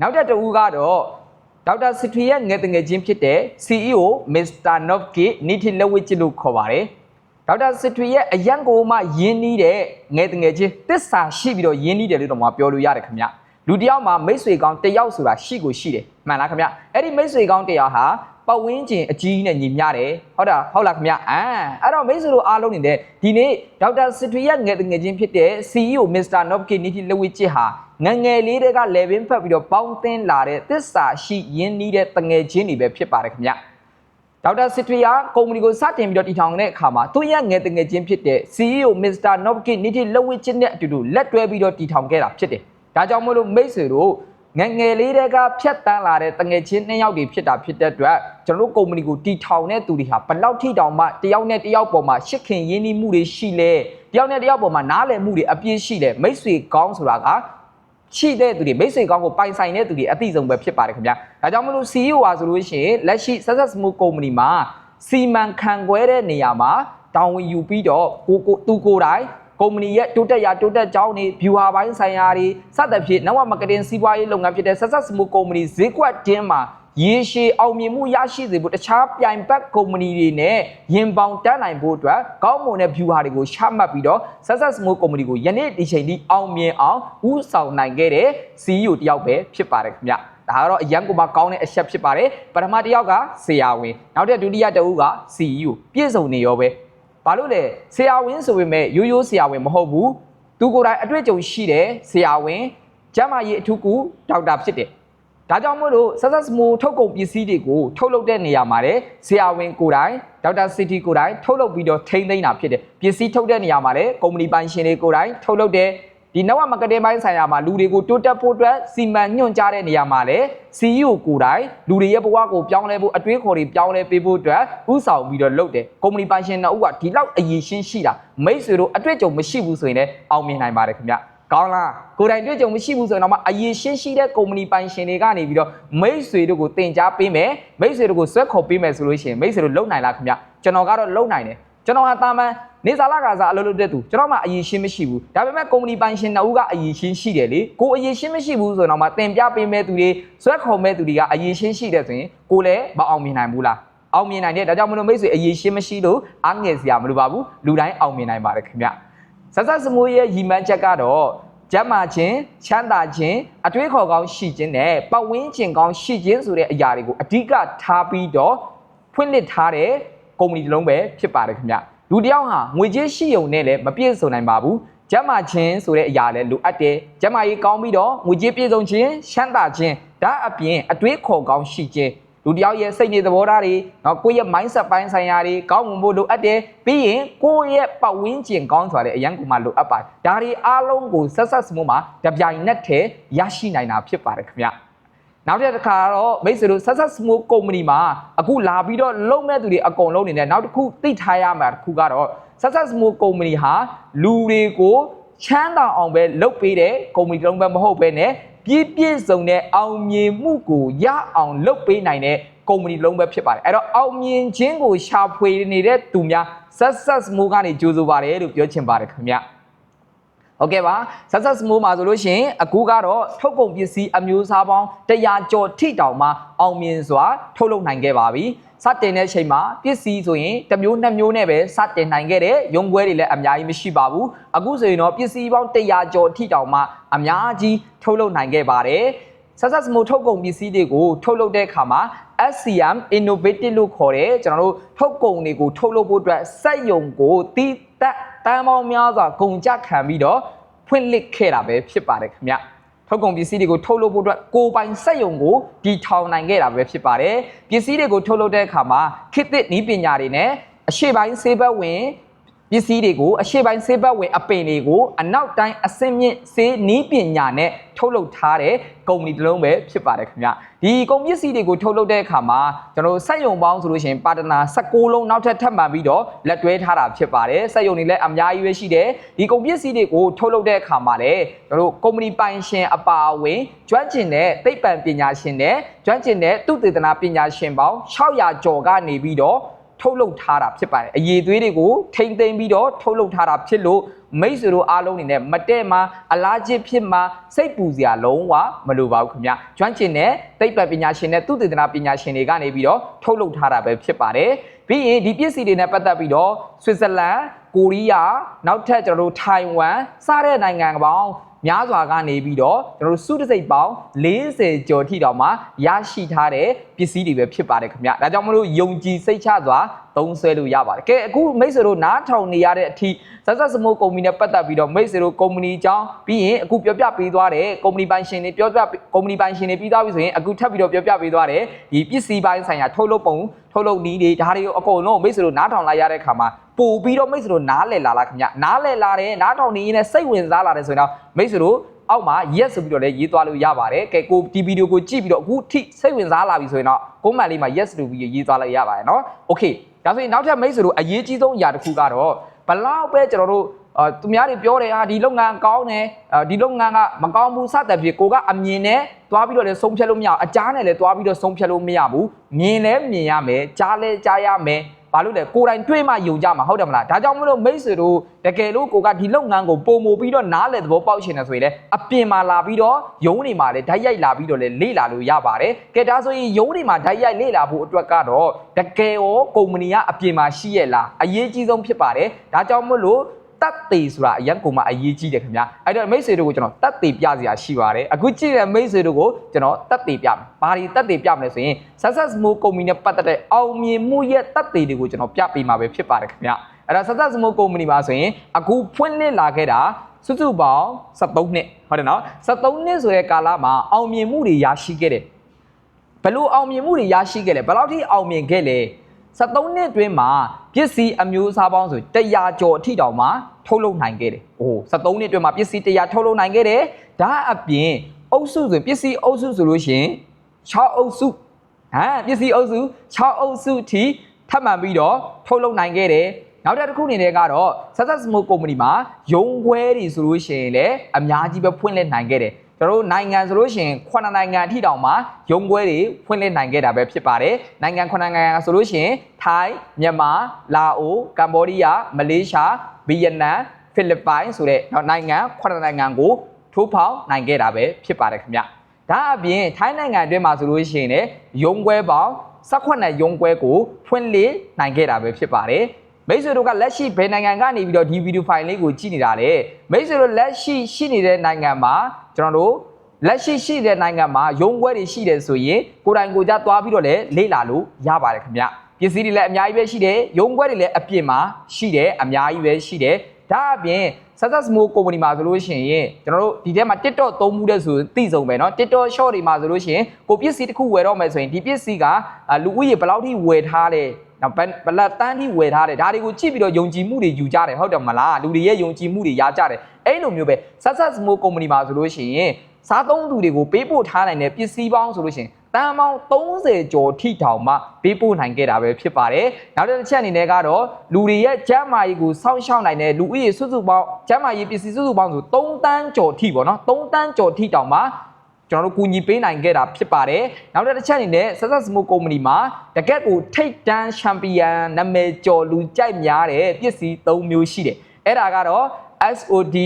နောက်တစ်တူကတော့ ဒေါက်တာစစ်ထွေရဲ့ငယ်တငယ်ချင်းဖြစ်တဲ့ CEO Mr. Novki နိတိလဝစ်ချလို့ခေါ်ပါတယ်ဒေါက်တာစစ်ထွေရဲ့အရန်ကိုမှယင်းနှီးတဲ့ငယ်တငယ်ချင်းတစ္ဆာရှိပြီးတော့ယင်းနှီးတယ်လို့တော့မှပြောလို့ရတယ်ခင်ဗျလူတယောက်မှာမိတ်ဆွေကောင်းတစ်ယောက်ဆိုတာရှိကိုရှိတယ်မှန်လားခင်ဗျအဲ့ဒီမိတ်ဆွေကောင်းတစ်ယောက်ဟာပတ်ဝန်းကျင်အကြီးနဲ့ညီမျှတယ်ဟုတ်တာဟုတ်လားခင်ဗျအာအဲ့တော့မိတ်ဆွေတို့အားလုံးနေတဲ့ဒီနေ့ဒေါက်တာစစ်ထွေရဲ့ငယ်တငယ်ချင်းဖြစ်တဲ့ CEO Mr. Novki နိတိလဝစ်ချစ်ဟာ ငငယ်လေးတွေကလေဘင်းဖက်ပြီးတော့ပေါင်းသင်းလာတဲ့သစ္စာရှိယင်းနှီးတဲ့တငယ်ချင်းတွေပဲဖြစ်ပါတယ်ခင်ဗျဒေါက်တာစစ်ထွေကကုမ္ပဏီကိုစတင်ပြီးတော့တည်ထောင်တဲ့အခါမှာသူ့ရဲ့ငယ်တငယ်ချင်းဖြစ်တဲ့ CEO Mr. Novki နိတိလဝစ်ချစ်နဲ့အတူတူလက်တွဲပြီးတော့တည်ထောင်ခဲ့တာဖြစ်တယ်ဒါကြောင့်မို့လို့မိတ်ဆွေတို့ငငယ်လေးတွေကဖြတ်တန်းလာတဲ့တငယ်ချင်းနှစ်ယောက်တွေဖြစ်တာဖြစ်တဲ့အတွက်ကျွန်တော်တို့ကုမ္ပဏီကိုတီထောင်တဲ့သူတွေဟာဘယ်လောက်ထိတောင်မှတယောက်နဲ့တယောက်ပေါ်မှာရှစ်ခင်ရင်းနှီးမှုတွေရှိလဲတယောက်နဲ့တယောက်ပေါ်မှာနားလည်မှုတွေအပြည့်ရှိလဲမိတ်ဆွေကောင်းဆိုတာက ရှိတဲ့သူတွေမိတ်ဆွေကောင်းကိုပိုင်ဆိုင်တဲ့သူတွေအသိဆုံးပဲဖြစ်ပါတယ်ခင်ဗျာဒါကြောင့်မလို့ CEO ဟာဆိုလို့ရှိရင်လက်ရှိ Success Smooth Company မှာစီမံခန့်ခွဲတဲ့နေရာမှာတောင်းဝင်ယူပြီးတော့ကိုကိုသူကိုယ်တိုင်ကုမ္ပဏီရဲ့တိုးတက်ရာတိုးတက်ကြောင်းတွေ viewer ဘိုင်းဆိုင်ရာတွေစသဖြင့်နောက် marketing စီးပွားရေးလုပ်ငန်းဖြစ်တဲ့ Success Smooth Company ဈေးကွက်တင်းမှာ ရေရှည်အောင်မြင်မှုရရှိစေဖို့တခြားပြိုင်ဘက်ကုမ္ပဏီတွေနဲ့ရင်ပေါင်တက်နိုင်ဖို့အတွက်ကောင်းမွန်တဲ့ viewer တွေကိုချမှတ်ပြီးတော့ Success Smooth Company ကိုယနေ့ဒီချိန်ထိအောင်မြင်အောင်ဦးဆောင်နိုင်ခဲ့တဲ့ CEO တယောက်ပဲဖြစ်ပါတယ်ခင်ဗျဒါကတော့အရန်ကိုမှကောင်းတဲ့အချက်ဖြစ်ပါတယ်ပထမတစ်ယောက်ကဆရာဝန်နောက်တဲ့ဒုတိယတစ်ဦးက CEO ပြည့်စုံနေရောပဲဘာလို့လဲဆရာဝန်ဆိုပေမဲ့ရိုးရိုးဆရာဝန်မဟုတ်ဘူးသူကိုယ်တိုင်အတွေ့အကြုံရှိတဲ့ဆရာဝန်ကျန်းမာရေးအထူးကူဒေါက်တာဖြစ်တယ် ဒါကြောင့်မို့လို့ဆက်ဆက်စမူထုတ်ကုန်ပစ္စည်းတွေကိုထုတ်လုပ်တဲ့နေရာမှာလည်းဆရာဝန်ကိုယ်တိုင်ဒေါက်တာစီတီကိုယ်တိုင်ထုတ်လုပ်ပြီးတော့ထိန်းသိမ်းတာဖြစ်တယ်ပစ္စည်းထုတ်တဲ့နေရာမှာလည်းကုမ္ပဏီပိုင်ရှင်တွေကိုယ်တိုင်ထုတ်လုပ်တဲ့ဒီနောက် marketing ပိုင်းဆိုင်ရာမှာလူတွေကိုတိုးတက်ဖို့အတွက်စီမံညွှန်ကြားတဲ့နေရာမှာလည်း CEO ကိုယ်တိုင်လူတွေရဲ့ဘဝကိုပြောင်းလဲဖို့အတွေးခေါ်တွေပြောင်းလဲပေးဖို့အတွက်ဥဆောင်ပြီးတော့လုပ်တယ်ကုမ္ပဏီပိုင်ရှင်တို့ကဒီလောက်အရင်ရှင်းရှိတာမိတ်ဆွေတို့အတွေ့အကြုံမရှိဘူးဆိုရင်လည်းအောင်မြင်နိုင်ပါတယ်ခင်ဗျ ကောင်းလားကိုယ်တိုင်တွေ့ကြုံမရှိဘူးဆိုရင်တော့မှအရင်ရှင်းရှိတဲ့ကုမ္ပဏီပိုင်ရှင်တွေကနေပြီးတော့မိတ်ဆွေတို့ကိုတင် जा ပေးမယ်မိတ်ဆွေတို့ကိုဆွဲခေါ်ပေးမယ်ဆိုလို့ရှိရင်မိတ်ဆွေတို့လုံနိုင်လားခင်ဗျကျွန်တော်ကတော့လုံနိုင်တယ်ကျွန်တော်ဟာတာမန်နေစာလကစားအလုပ်လုပ်တဲ့သူကျွန်တော်မှအရင်ရှင်းမရှိဘူးဒါပေမဲ့ကုမ္ပဏီပိုင်ရှင်နှစ်ဦးကအရင်ရှင်းရှိတယ်လေကိုအရင်ရှင်းမရှိဘူးဆိုတော့မှတင်ပြပေးမဲ့သူတွေဆွဲခေါ်မဲ့သူတွေကအရင်ရှင်းရှိတယ်ဆိုရင်ကိုလည်းမအောင်မြင်နိုင်ဘူးလားအောင်မြင်နိုင်တယ်ဒါကြောင့်မလို့မိတ်ဆွေအရင်ရှင်းမရှိလို့အားငယ်စရာမလိုပါဘူးလူတိုင်းအောင်မြင်နိုင်ပါတယ်ခင်ဗျဆက်ဆက်စမိုးရဲ့ရည်မှန်းချက်ကတော့ ကျမ်းမာခြင်းချမ်းသာခြင်းအတွေးခေါ်ကောင်းရှိခြင်းနဲ့ပတ်ဝန်းကျင်ကောင်းရှိခြင်းဆိုတဲ့အရာတွေကိုအဓိကထားပြီးတော့ဖွင့်လှစ်ထားတဲ့ကုမ္ပဏီတစ်လုံးပဲဖြစ်ပါတယ်ခင်ဗျလူတယောက်ဟာငွေကြေးရှိုံနဲ့လည်းမပြည့်စုံနိုင်ပါဘူးကျမ်းမာခြင်းဆိုတဲ့အရာလည်းလိုအပ်တယ်ကျမ်းမာရေးကောင်းပြီးတော့ငွေကြေးပြည့်စုံခြင်းချမ်းသာခြင်းဒါအပြင်အတွေးခေါ်ကောင်းရှိခြင်း လူတယောက်ရဲ့စိတ်နေသဘောထားတွေနော်ကိုယ့်ရဲ့ mindset ပိုင်းဆိုင်ရာတွေကောင်းမွန်ဖို့လိုအပ်တယ်ပြီးရင်ကိုယ့်ရဲ့ပတ်ဝန်းကျင်ကောင်းစွာတဲ့အရန်ကူမှလိုအပ်ပါတယ်ဒါတွေအားလုံးကိုဆက်ဆက်စမှုမှာတပြိုင်နက်တည်းရရှိနိုင်တာဖြစ်ပါတယ်ခင်ဗျနောက်တစ်ခါတော့မိတ်ဆွေတို့ဆက်ဆက်စမိုးကုမ္ပဏီမှာအခုလာပြီးတော့လုံမဲ့သူတွေအကုန်လုံးနေတယ်နောက်တစ်ခုသိထားရမှာတစ်ခုကတော့ဆက်ဆက်စမိုးကုမ္ပဏီဟာလူတွေကိုချမ်းသာအောင်ပဲလုပ်ပေးတဲ့ကုမ္ပဏီတစ်လုံးပဲမဟုတ်ပဲနဲ့ ပြည့်ပြည့်စုံတဲ့အောင်မြင်မှုကိုရအောင်လုပ်ပေးနိုင်တဲ့ကုမ္ပဏီတစ်လုံးပဲဖြစ်ပါတယ်အဲ့တော့အောင်မြင်ခြင်းကိုရှာဖွေနေတဲ့သူများ success move ကနေကြိုးစားပါတယ်လို့ပြောချင်ပါတယ်ခင်ဗျ ဟုတ်ကဲ့ပါ success move မှာဆိုလို့ရှိရင်အခုကတော့ထုတ်ကုန်ပစ္စည်းအမျိုးအစားပေါင်း100ကျော်ထိတောင်မှအောင်မြင်စွာထုတ်လုပ်နိုင်ခဲ့ပါပြီစတင်တဲ့အချိန်မှာပစ္စည်းဆိုရင်တစ်မျိုးနှစ်မျိုးနဲ့ပဲစတင်နိုင်ခဲ့တဲ့ရုံပွဲတွေလည်းအများကြီးမရှိပါဘူးအခုဆိုရင်တော့ပစ္စည်းပေါင်း100ကျော်ထိတောင်မှအများကြီးထုတ်လုပ်နိုင်ခဲ့ပါတယ် ဆက်ဆက်စမိုထုတ်ကုန်ပစ္စည်းတွေကိုထုတ်လုပ်တဲ့အခါမှာ SCM innovative လို့ခေါ်တဲ့ကျွန်တော်တို့ထုတ်ကုန်တွေကိုထုတ်လုပ်ဖို့အတွက်စက်ယုံကိုတီးတက်တန်းပေါင်းများစွာကုန်ကြခံပြီးတော့ဖွင့်လှစ်ခဲ့တာပဲဖြစ်ပါတယ်ခင်ဗျထုတ်ကုန်ပစ္စည်းတွေကိုထုတ်လုပ်ဖို့အတွက်ကိုယ်ပိုင်စက်ယုံကိုတီထောင်နိုင်ခဲ့တာပဲဖြစ်ပါတယ်ပစ္စည်းတွေကိုထုတ်လုပ်တဲ့အခါမှာခေတ်သစ်နည်းပညာတွေနဲ့အရှေ့ပိုင်းဆေးဘက်ဝင် ပစ္စည်းတွေကိုအရှေ့ပိုင်းဆေးဘက်ဝင်အပင်တွေကိုအနောက်တိုင်းအစင်းမြင့်ဆေးနီးပညာနဲ့ထုတ်လုပ်ထားတဲ့ကုမ္ပဏီတစ်လုံးပဲဖြစ်ပါတယ်ခင်ဗျဒီကုန်ပစ္စည်းတွေကိုထုတ်လုပ်တဲ့အခါမှာကျွန်တော်တို့စက်ယုံပေါင်းဆိုလို့ရှိရင်ပါတနာ16လုံးနောက်ထပ်ထပ်မှန်ပြီးတော့လက်တွဲထားတာဖြစ်ပါတယ်စက်ယုံတွေလည်းအများကြီးပဲရှိတယ်ဒီကုန်ပစ္စည်းတွေကိုထုတ်လုပ်တဲ့အခါမှာလည်းကျွန်တော်တို့ကုမ္ပဏီပိုင်ရှင်အပါအဝင်ကျွမ်းကျင်တဲ့သိပ္ပံပညာရှင်တွေကျွမ်းကျင်တဲ့သုတေသနပညာရှင်ပေါင်း600ကျော်ကနေပြီးတော့ ထုတ်လုပ်ထားတာဖြစ်ပါတယ်အည်သွေးတွေကိုထိမ့်သိမ်းပြီးတော့ထုတ်လုပ်ထားတာဖြစ်လို့မိတ်ဆွေတို့အားလုံးအနေနဲ့မတဲ့မှာအလားကျစ်ဖြစ်မှာစိတ်ပူစရာလုံးဝမလိုပါဘူးခင်ဗျကျွမ်းကျင်တဲ့သိပ္ပံပညာရှင်နဲ့သုတေသနပညာရှင်တွေကနေပြီးတော့ထုတ်လုပ်ထားတာပဲဖြစ်ပါတယ်ပြီးရင်ဒီပစ္စည်းတွေနဲ့ပတ်သက်ပြီးတော့ဆွစ်ဇာလန်ကိုရီးယားနောက်ထပ်ကျွန်တော်တို့ထိုင်ဝမ်စတဲ့နိုင်ငံပေါင်းများစွာကနေပြီးတော့ကျွန်တော်တို့စုတစိတ်ပေါင်း40ကျော်ထိတောင်မှရရှိထားတဲ့ပစ္စည်းတွေပဲဖြစ်ပါတယ်ခင်ဗျဒါကြောင့်မလို့ယုံကြည်စိတ်ချစွာသုံးဆွဲလို့ရပါတယ်ကဲအခုမိတ်ဆွေတို့နားထောင်နေရတဲ့အထိဆက်ဆက်စမိုးကုမ္ပဏီနဲ့ပတ်သက်ပြီးတော့မိတ်ဆွေတို့ကုမ္ပဏီအကြောင်းပြီးရင်အခုပြောပြပေးသွားတယ်ကုမ္ပဏီပိုင်ရှင်တွေပြောပြကုမ္ပဏီပိုင်ရှင်တွေပြီးသွားပြီဆိုရင်အခုထပ်ပြီးတော့ပြောပြပေးသွားတယ်ဒီပစ္စည်းပိုင်းဆိုင်ရာထုတ်လုပ်ပုံထုတ်လုပ်နည်းတွေဒါတွေကိုအကုန်လုံးမိတ်ဆွေတို့နားထောင်လိုက်ရတဲ့အခါမှာပို့ပြီးတော့မိတ်ဆွေတို့နားလည်လာလားခင်ဗျနားလည်လာတယ်နားထောင်နေရင်လည်းစိတ်ဝင်စားလာတယ်ဆိုရင်တော့မိတ်ဆွေတို့ အောက်မှာ yes ဆိုပြီးတော့လည်းရေးသွားလို့ရပါတယ်ကဲကိုဒီဗီဒီယိုကိုကြည့်ပြီးတော့အခုထိစိတ်ဝင်စားလာပြီဆိုရင်တော့ကွန်မန့်လေးမှာ yes လို့ပြီးရေးသွားလိုက်ရပါတယ်เนาะ okay ဒါဆိုရင်နောက်ထပ်မိတ်ဆွေတို့အရေးကြီးဆုံးအရာတစ်ခုကတော့ဘလောက်ပဲကျွန်တော်တို့အာသူများတွေပြောတယ်ဟာဒီလုပ်ငန်းကောင်းတယ်အာဒီလုပ်ငန်းကမကောင်းဘူးစသဖြင့်ကိုကအမြင်နဲ့သွားပြီးတော့လည်းဆုံးဖြတ်လို့မရဘူးအကြားနဲ့လည်းသွားပြီးတော့ဆုံးဖြတ်လို့မရဘူးမြင်လဲမြင်ရမယ်ကြားလဲကြားရမယ် ဘာလို့လဲကိုယ်တိုင်တွေးမှယုံကြမှာဟုတ်တယ်မလားဒါကြောင့်မလို့မိတ်ဆွေတို့တကယ်လို့ကိုကဒီလုပ်ငန်းကိုပုံမူပြီးတော့နားလေသဘောပေါက်ရှင်တယ်ဆိုရင်လည်းအပြင်မှာလာပြီးတော့ယုံနေမှာလည်းဓာတ်ရိုက်လာပြီးတော့လည်းလေ့လာလို့ရပါတယ်ကဲဒါဆိုရင်ယုံနေမှာဓာတ်ရိုက်လေ့လာဖို့အတွက်ကတော့တကယ်ရောကုမ္ပဏီကအပြင်မှာရှိရဲ့လားအရေးကြီးဆုံးဖြစ်ပါတယ်ဒါကြောင့်မလို့ တတ်သေးဆိုတာအရင်ကမှအရေးကြီးတယ်ခင်ဗျာအဲ့တော့မိတ်ဆွေတို့ကိုကျွန်တော်တတ်သေးပြစရာရှိပါတယ်အခုကြည့်တဲ့မိတ်ဆွေတို့ကိုကျွန်တော်တတ်သေးပြမယ်ဘာတွေတတ်သေးပြမလဲဆိုရင် success mode ကုမ္ပဏီနဲ့ပတ်သက်တဲ့အောင်မြင်မှုရဲ့တတ်သေးတွေကိုကျွန်တော်ပြပေးမှာပဲဖြစ်ပါတယ်ခင်ဗျာအဲ့ဒါ success mode ကုမ္ပဏီပါဆိုရင်အခုဖွင့်လှစ်လာခဲ့တာစုစုပေါင်း73နှစ်ဟုတ်တယ်နော်73နှစ်ဆိုတဲ့ကာလမှာအောင်မြင်မှုတွေရရှိခဲ့တယ်ဘလို့အောင်မြင်မှုတွေရရှိခဲ့လဲဘယ်လောက်ထိအောင်မြင်ခဲ့လဲ73နှစ်အတွင်းမှာပစ္စည်းအမျိုးအစားပေါင်းဆို100ကျော်အထိတောင်မှ ထုတ်လုပ်နိုင်ခဲ့တယ်။အိုး73နှစ်အတွင်းမှာပစ္စည်း100ထုတ်လုပ်နိုင်ခဲ့တယ်။ဒါအပြင်အုပ်စုဆိုပစ္စည်းအုပ်စုဆိုလို့ရှိရင်6အုပ်စုဟမ်ပစ္စည်းအုပ်စု6အုပ်စုအထိထပ်မံပြီးတော့ထုတ်လုပ်နိုင်ခဲ့တယ်။နောက်တစ်ခုအနေနဲ့ကတော့ Success Smoke Company မှာရုံခွဲတွေဆိုလို့ရှိရင်လည်းအများကြီးပဲဖွင့်လှစ်နိုင်ခဲ့တယ်။ကျွန်တော်တို့နိုင်ငံဆိုလို့ရှိရင်ခုနှစ်နိုင်ငံအထိတောင်မှရုံခွဲတွေဖွင့်လှစ်နိုင်ခဲ့တာပဲဖြစ်ပါတယ်။နိုင်ငံခုနှစ်နိုင်ငံဆိုလို့ရှိရင်ထိုင်း၊မြန်မာ၊လာအို၊ကမ္ဘောဒီးယား၊မလေးရှား၊ ဗီယက်နမ်၊ဖိလစ်ပိုင်ဆိုတဲ့နော်နိုင်ငံခုနှစ်နိုင်ငံကိုထိုးဖောက်နိုင်ခဲ့တာပဲဖြစ်ပါတယ်ခင်ဗျ။ဒါအပြင်ထိုင်းနိုင်ငံအတွင်းမှာဆိုလို့ရှိရင်လည်းရုံခွဲပေါင်း18နဲ့ရုံခွဲကိုဖွင့်လှစ်နိုင်ခဲ့တာပဲဖြစ်ပါတယ်။မိတ်ဆွေတို့ကလက်ရှိဘယ်နိုင်ငံကနေပြီးတော့ဒီဗီဒီယိုဖိုင်လေးကိုကြည့်နေတာလဲမိတ်ဆွေတို့လက်ရှိရှိနေတဲ့နိုင်ငံမှာကျွန်တော်တို့လက်ရှိရှိတဲ့နိုင်ငံမှာရုံးပွဲတွေရှိတယ်ဆိုရင်ကိုယ်တိုင်ကိုယ်ကြသွားပြီးတော့လည်းလေ့လာလို့ရပါတယ်ခင်ဗျ ပစ္စည်းတွေလည်းအများကြီးပဲရှိတယ်ရုံးပွဲတွေလည်းအပြစ်မှာရှိတယ်အများကြီးပဲရှိတယ်ဒါအပြင် Success Mo Company မှာဆိုလို့ရှိရင်ကျွန်တော်တို့ဒီထဲမှာ TikTok သုံးမှုတဲ့ဆိုသိဆုံးပဲเนาะ TikTok short တွေမှာဆိုလို့ရှိရင်ကိုပစ္စည်းတစ်ခုဝယ်တော့မယ်ဆိုရင်ဒီပစ္စည်းကလူဦးရေဘယ်လောက်ထိဝယ်ထားလဲနော်ဘလတ်တန်းထိဝယ်ထားတယ်ဒါတွေကိုကြည့်ပြီးတော့ယုံကြည်မှုတွေယူကြတယ်ဟုတ်တယ်မလားလူတွေရဲ့ယုံကြည်မှုတွေရကြတယ်အဲ့လိုမျိုးပဲ Success Mo Company မှာဆိုလို့ရှိရင်စားသုံးသူတွေကိုပေးပို့ထားနိုင်တဲ့ပစ္စည်းပေါင်းဆိုလို့ရှိရင် တန်ပေါင်း30ကျော်ထိတောင်မှပေးပို့နိုင်ခဲ့တာပဲဖြစ်ပါတယ်နောက်တစ်ချက်အနေနဲ့ကတော့လူတွေရဲ့ကျန်းမာရေးကိုစောင့်ရှောက်နိုင်တဲ့လူဦးရေစုစုပေါင်းကျန်းမာရေးပစ္စည်းစုစုပေါင်းဆို3တန်းကျော်ထိပေါ့နော်3တန်းကျော်ထိတောင်မှကျွန်တော်တို့ကူညီပေးနိုင်ခဲ့တာဖြစ်ပါတယ်။နောက်တစ်ချက်အနေနဲ့ Success Smoke Company မှာတကက်ကိုထိတ်တန်းချန်ပီယံနာမည်ကျော်လူကြိုက်များတဲ့ပစ္စည်း၃မျိုးရှိတယ်။အဲ့ဒါကတော့ SOD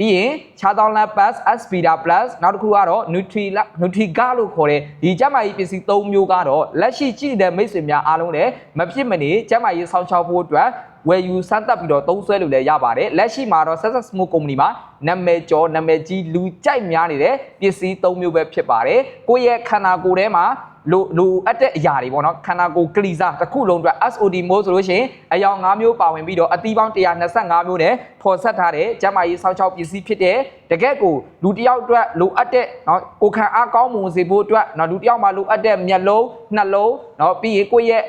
ပြီးရင်ခြားတောင်းလန် Plus Aspida Plus နောက်တစ်ခုကတော့ Nutri Nutriga လို့ခေါ်တဲ့ဒီကျန်းမာရေးပစ္စည်း၃မျိုးကတော့လက်ရှိကြည့်နေတဲ့မိတ်ဆွေများအားလုံးလည်းမဖြစ်မနေကျန်းမာရေးစောင့်ရှောက်ဖို့အတွက်ဝယ်ယူစမ်းသပ်ပြီးတော့သုံးစွဲလို့လည်းရပါတယ်လက်ရှိမှာတော့ Success Smoke Company မှာနာမည်ကျော်နာမည်ကြီးလူကြိုက်များနေတဲ့ပစ္စည်း၃မျိုးပဲဖြစ်ပါတယ်ကိုယ့်ရဲ့ခန္ဓာကိုယ်ထဲမှာ လိုလိုအပ်တဲ့အရာတွေပေါ့နော်ခန္ဓာကိုယ်ကလီစာတစ်ခုလုံးအတွက် SOD mode ဆိုလို့ရှိရင်အယောင်၅မျိုးပါဝင်ပြီးတော့အသီးပေါင်း125မျိုးနဲ့ဖော်ဆက်ထားတဲ့ကျန်းမာရေးစောင့်ရှောက်ပစ္စည်းဖြစ်တဲ့တကယ့်ကိုလူတစ်ယောက်အတွက်လိုအပ်တဲ့နော်ကိုယ်ခံအားကောင်းမွန်စေဖို့အတွက်နော်လူတစ်ယောက်မှာလိုအပ်တဲ့မျက်လုံးနှလုံးနော်ပြီးရင်ကိုယ့်ရဲ့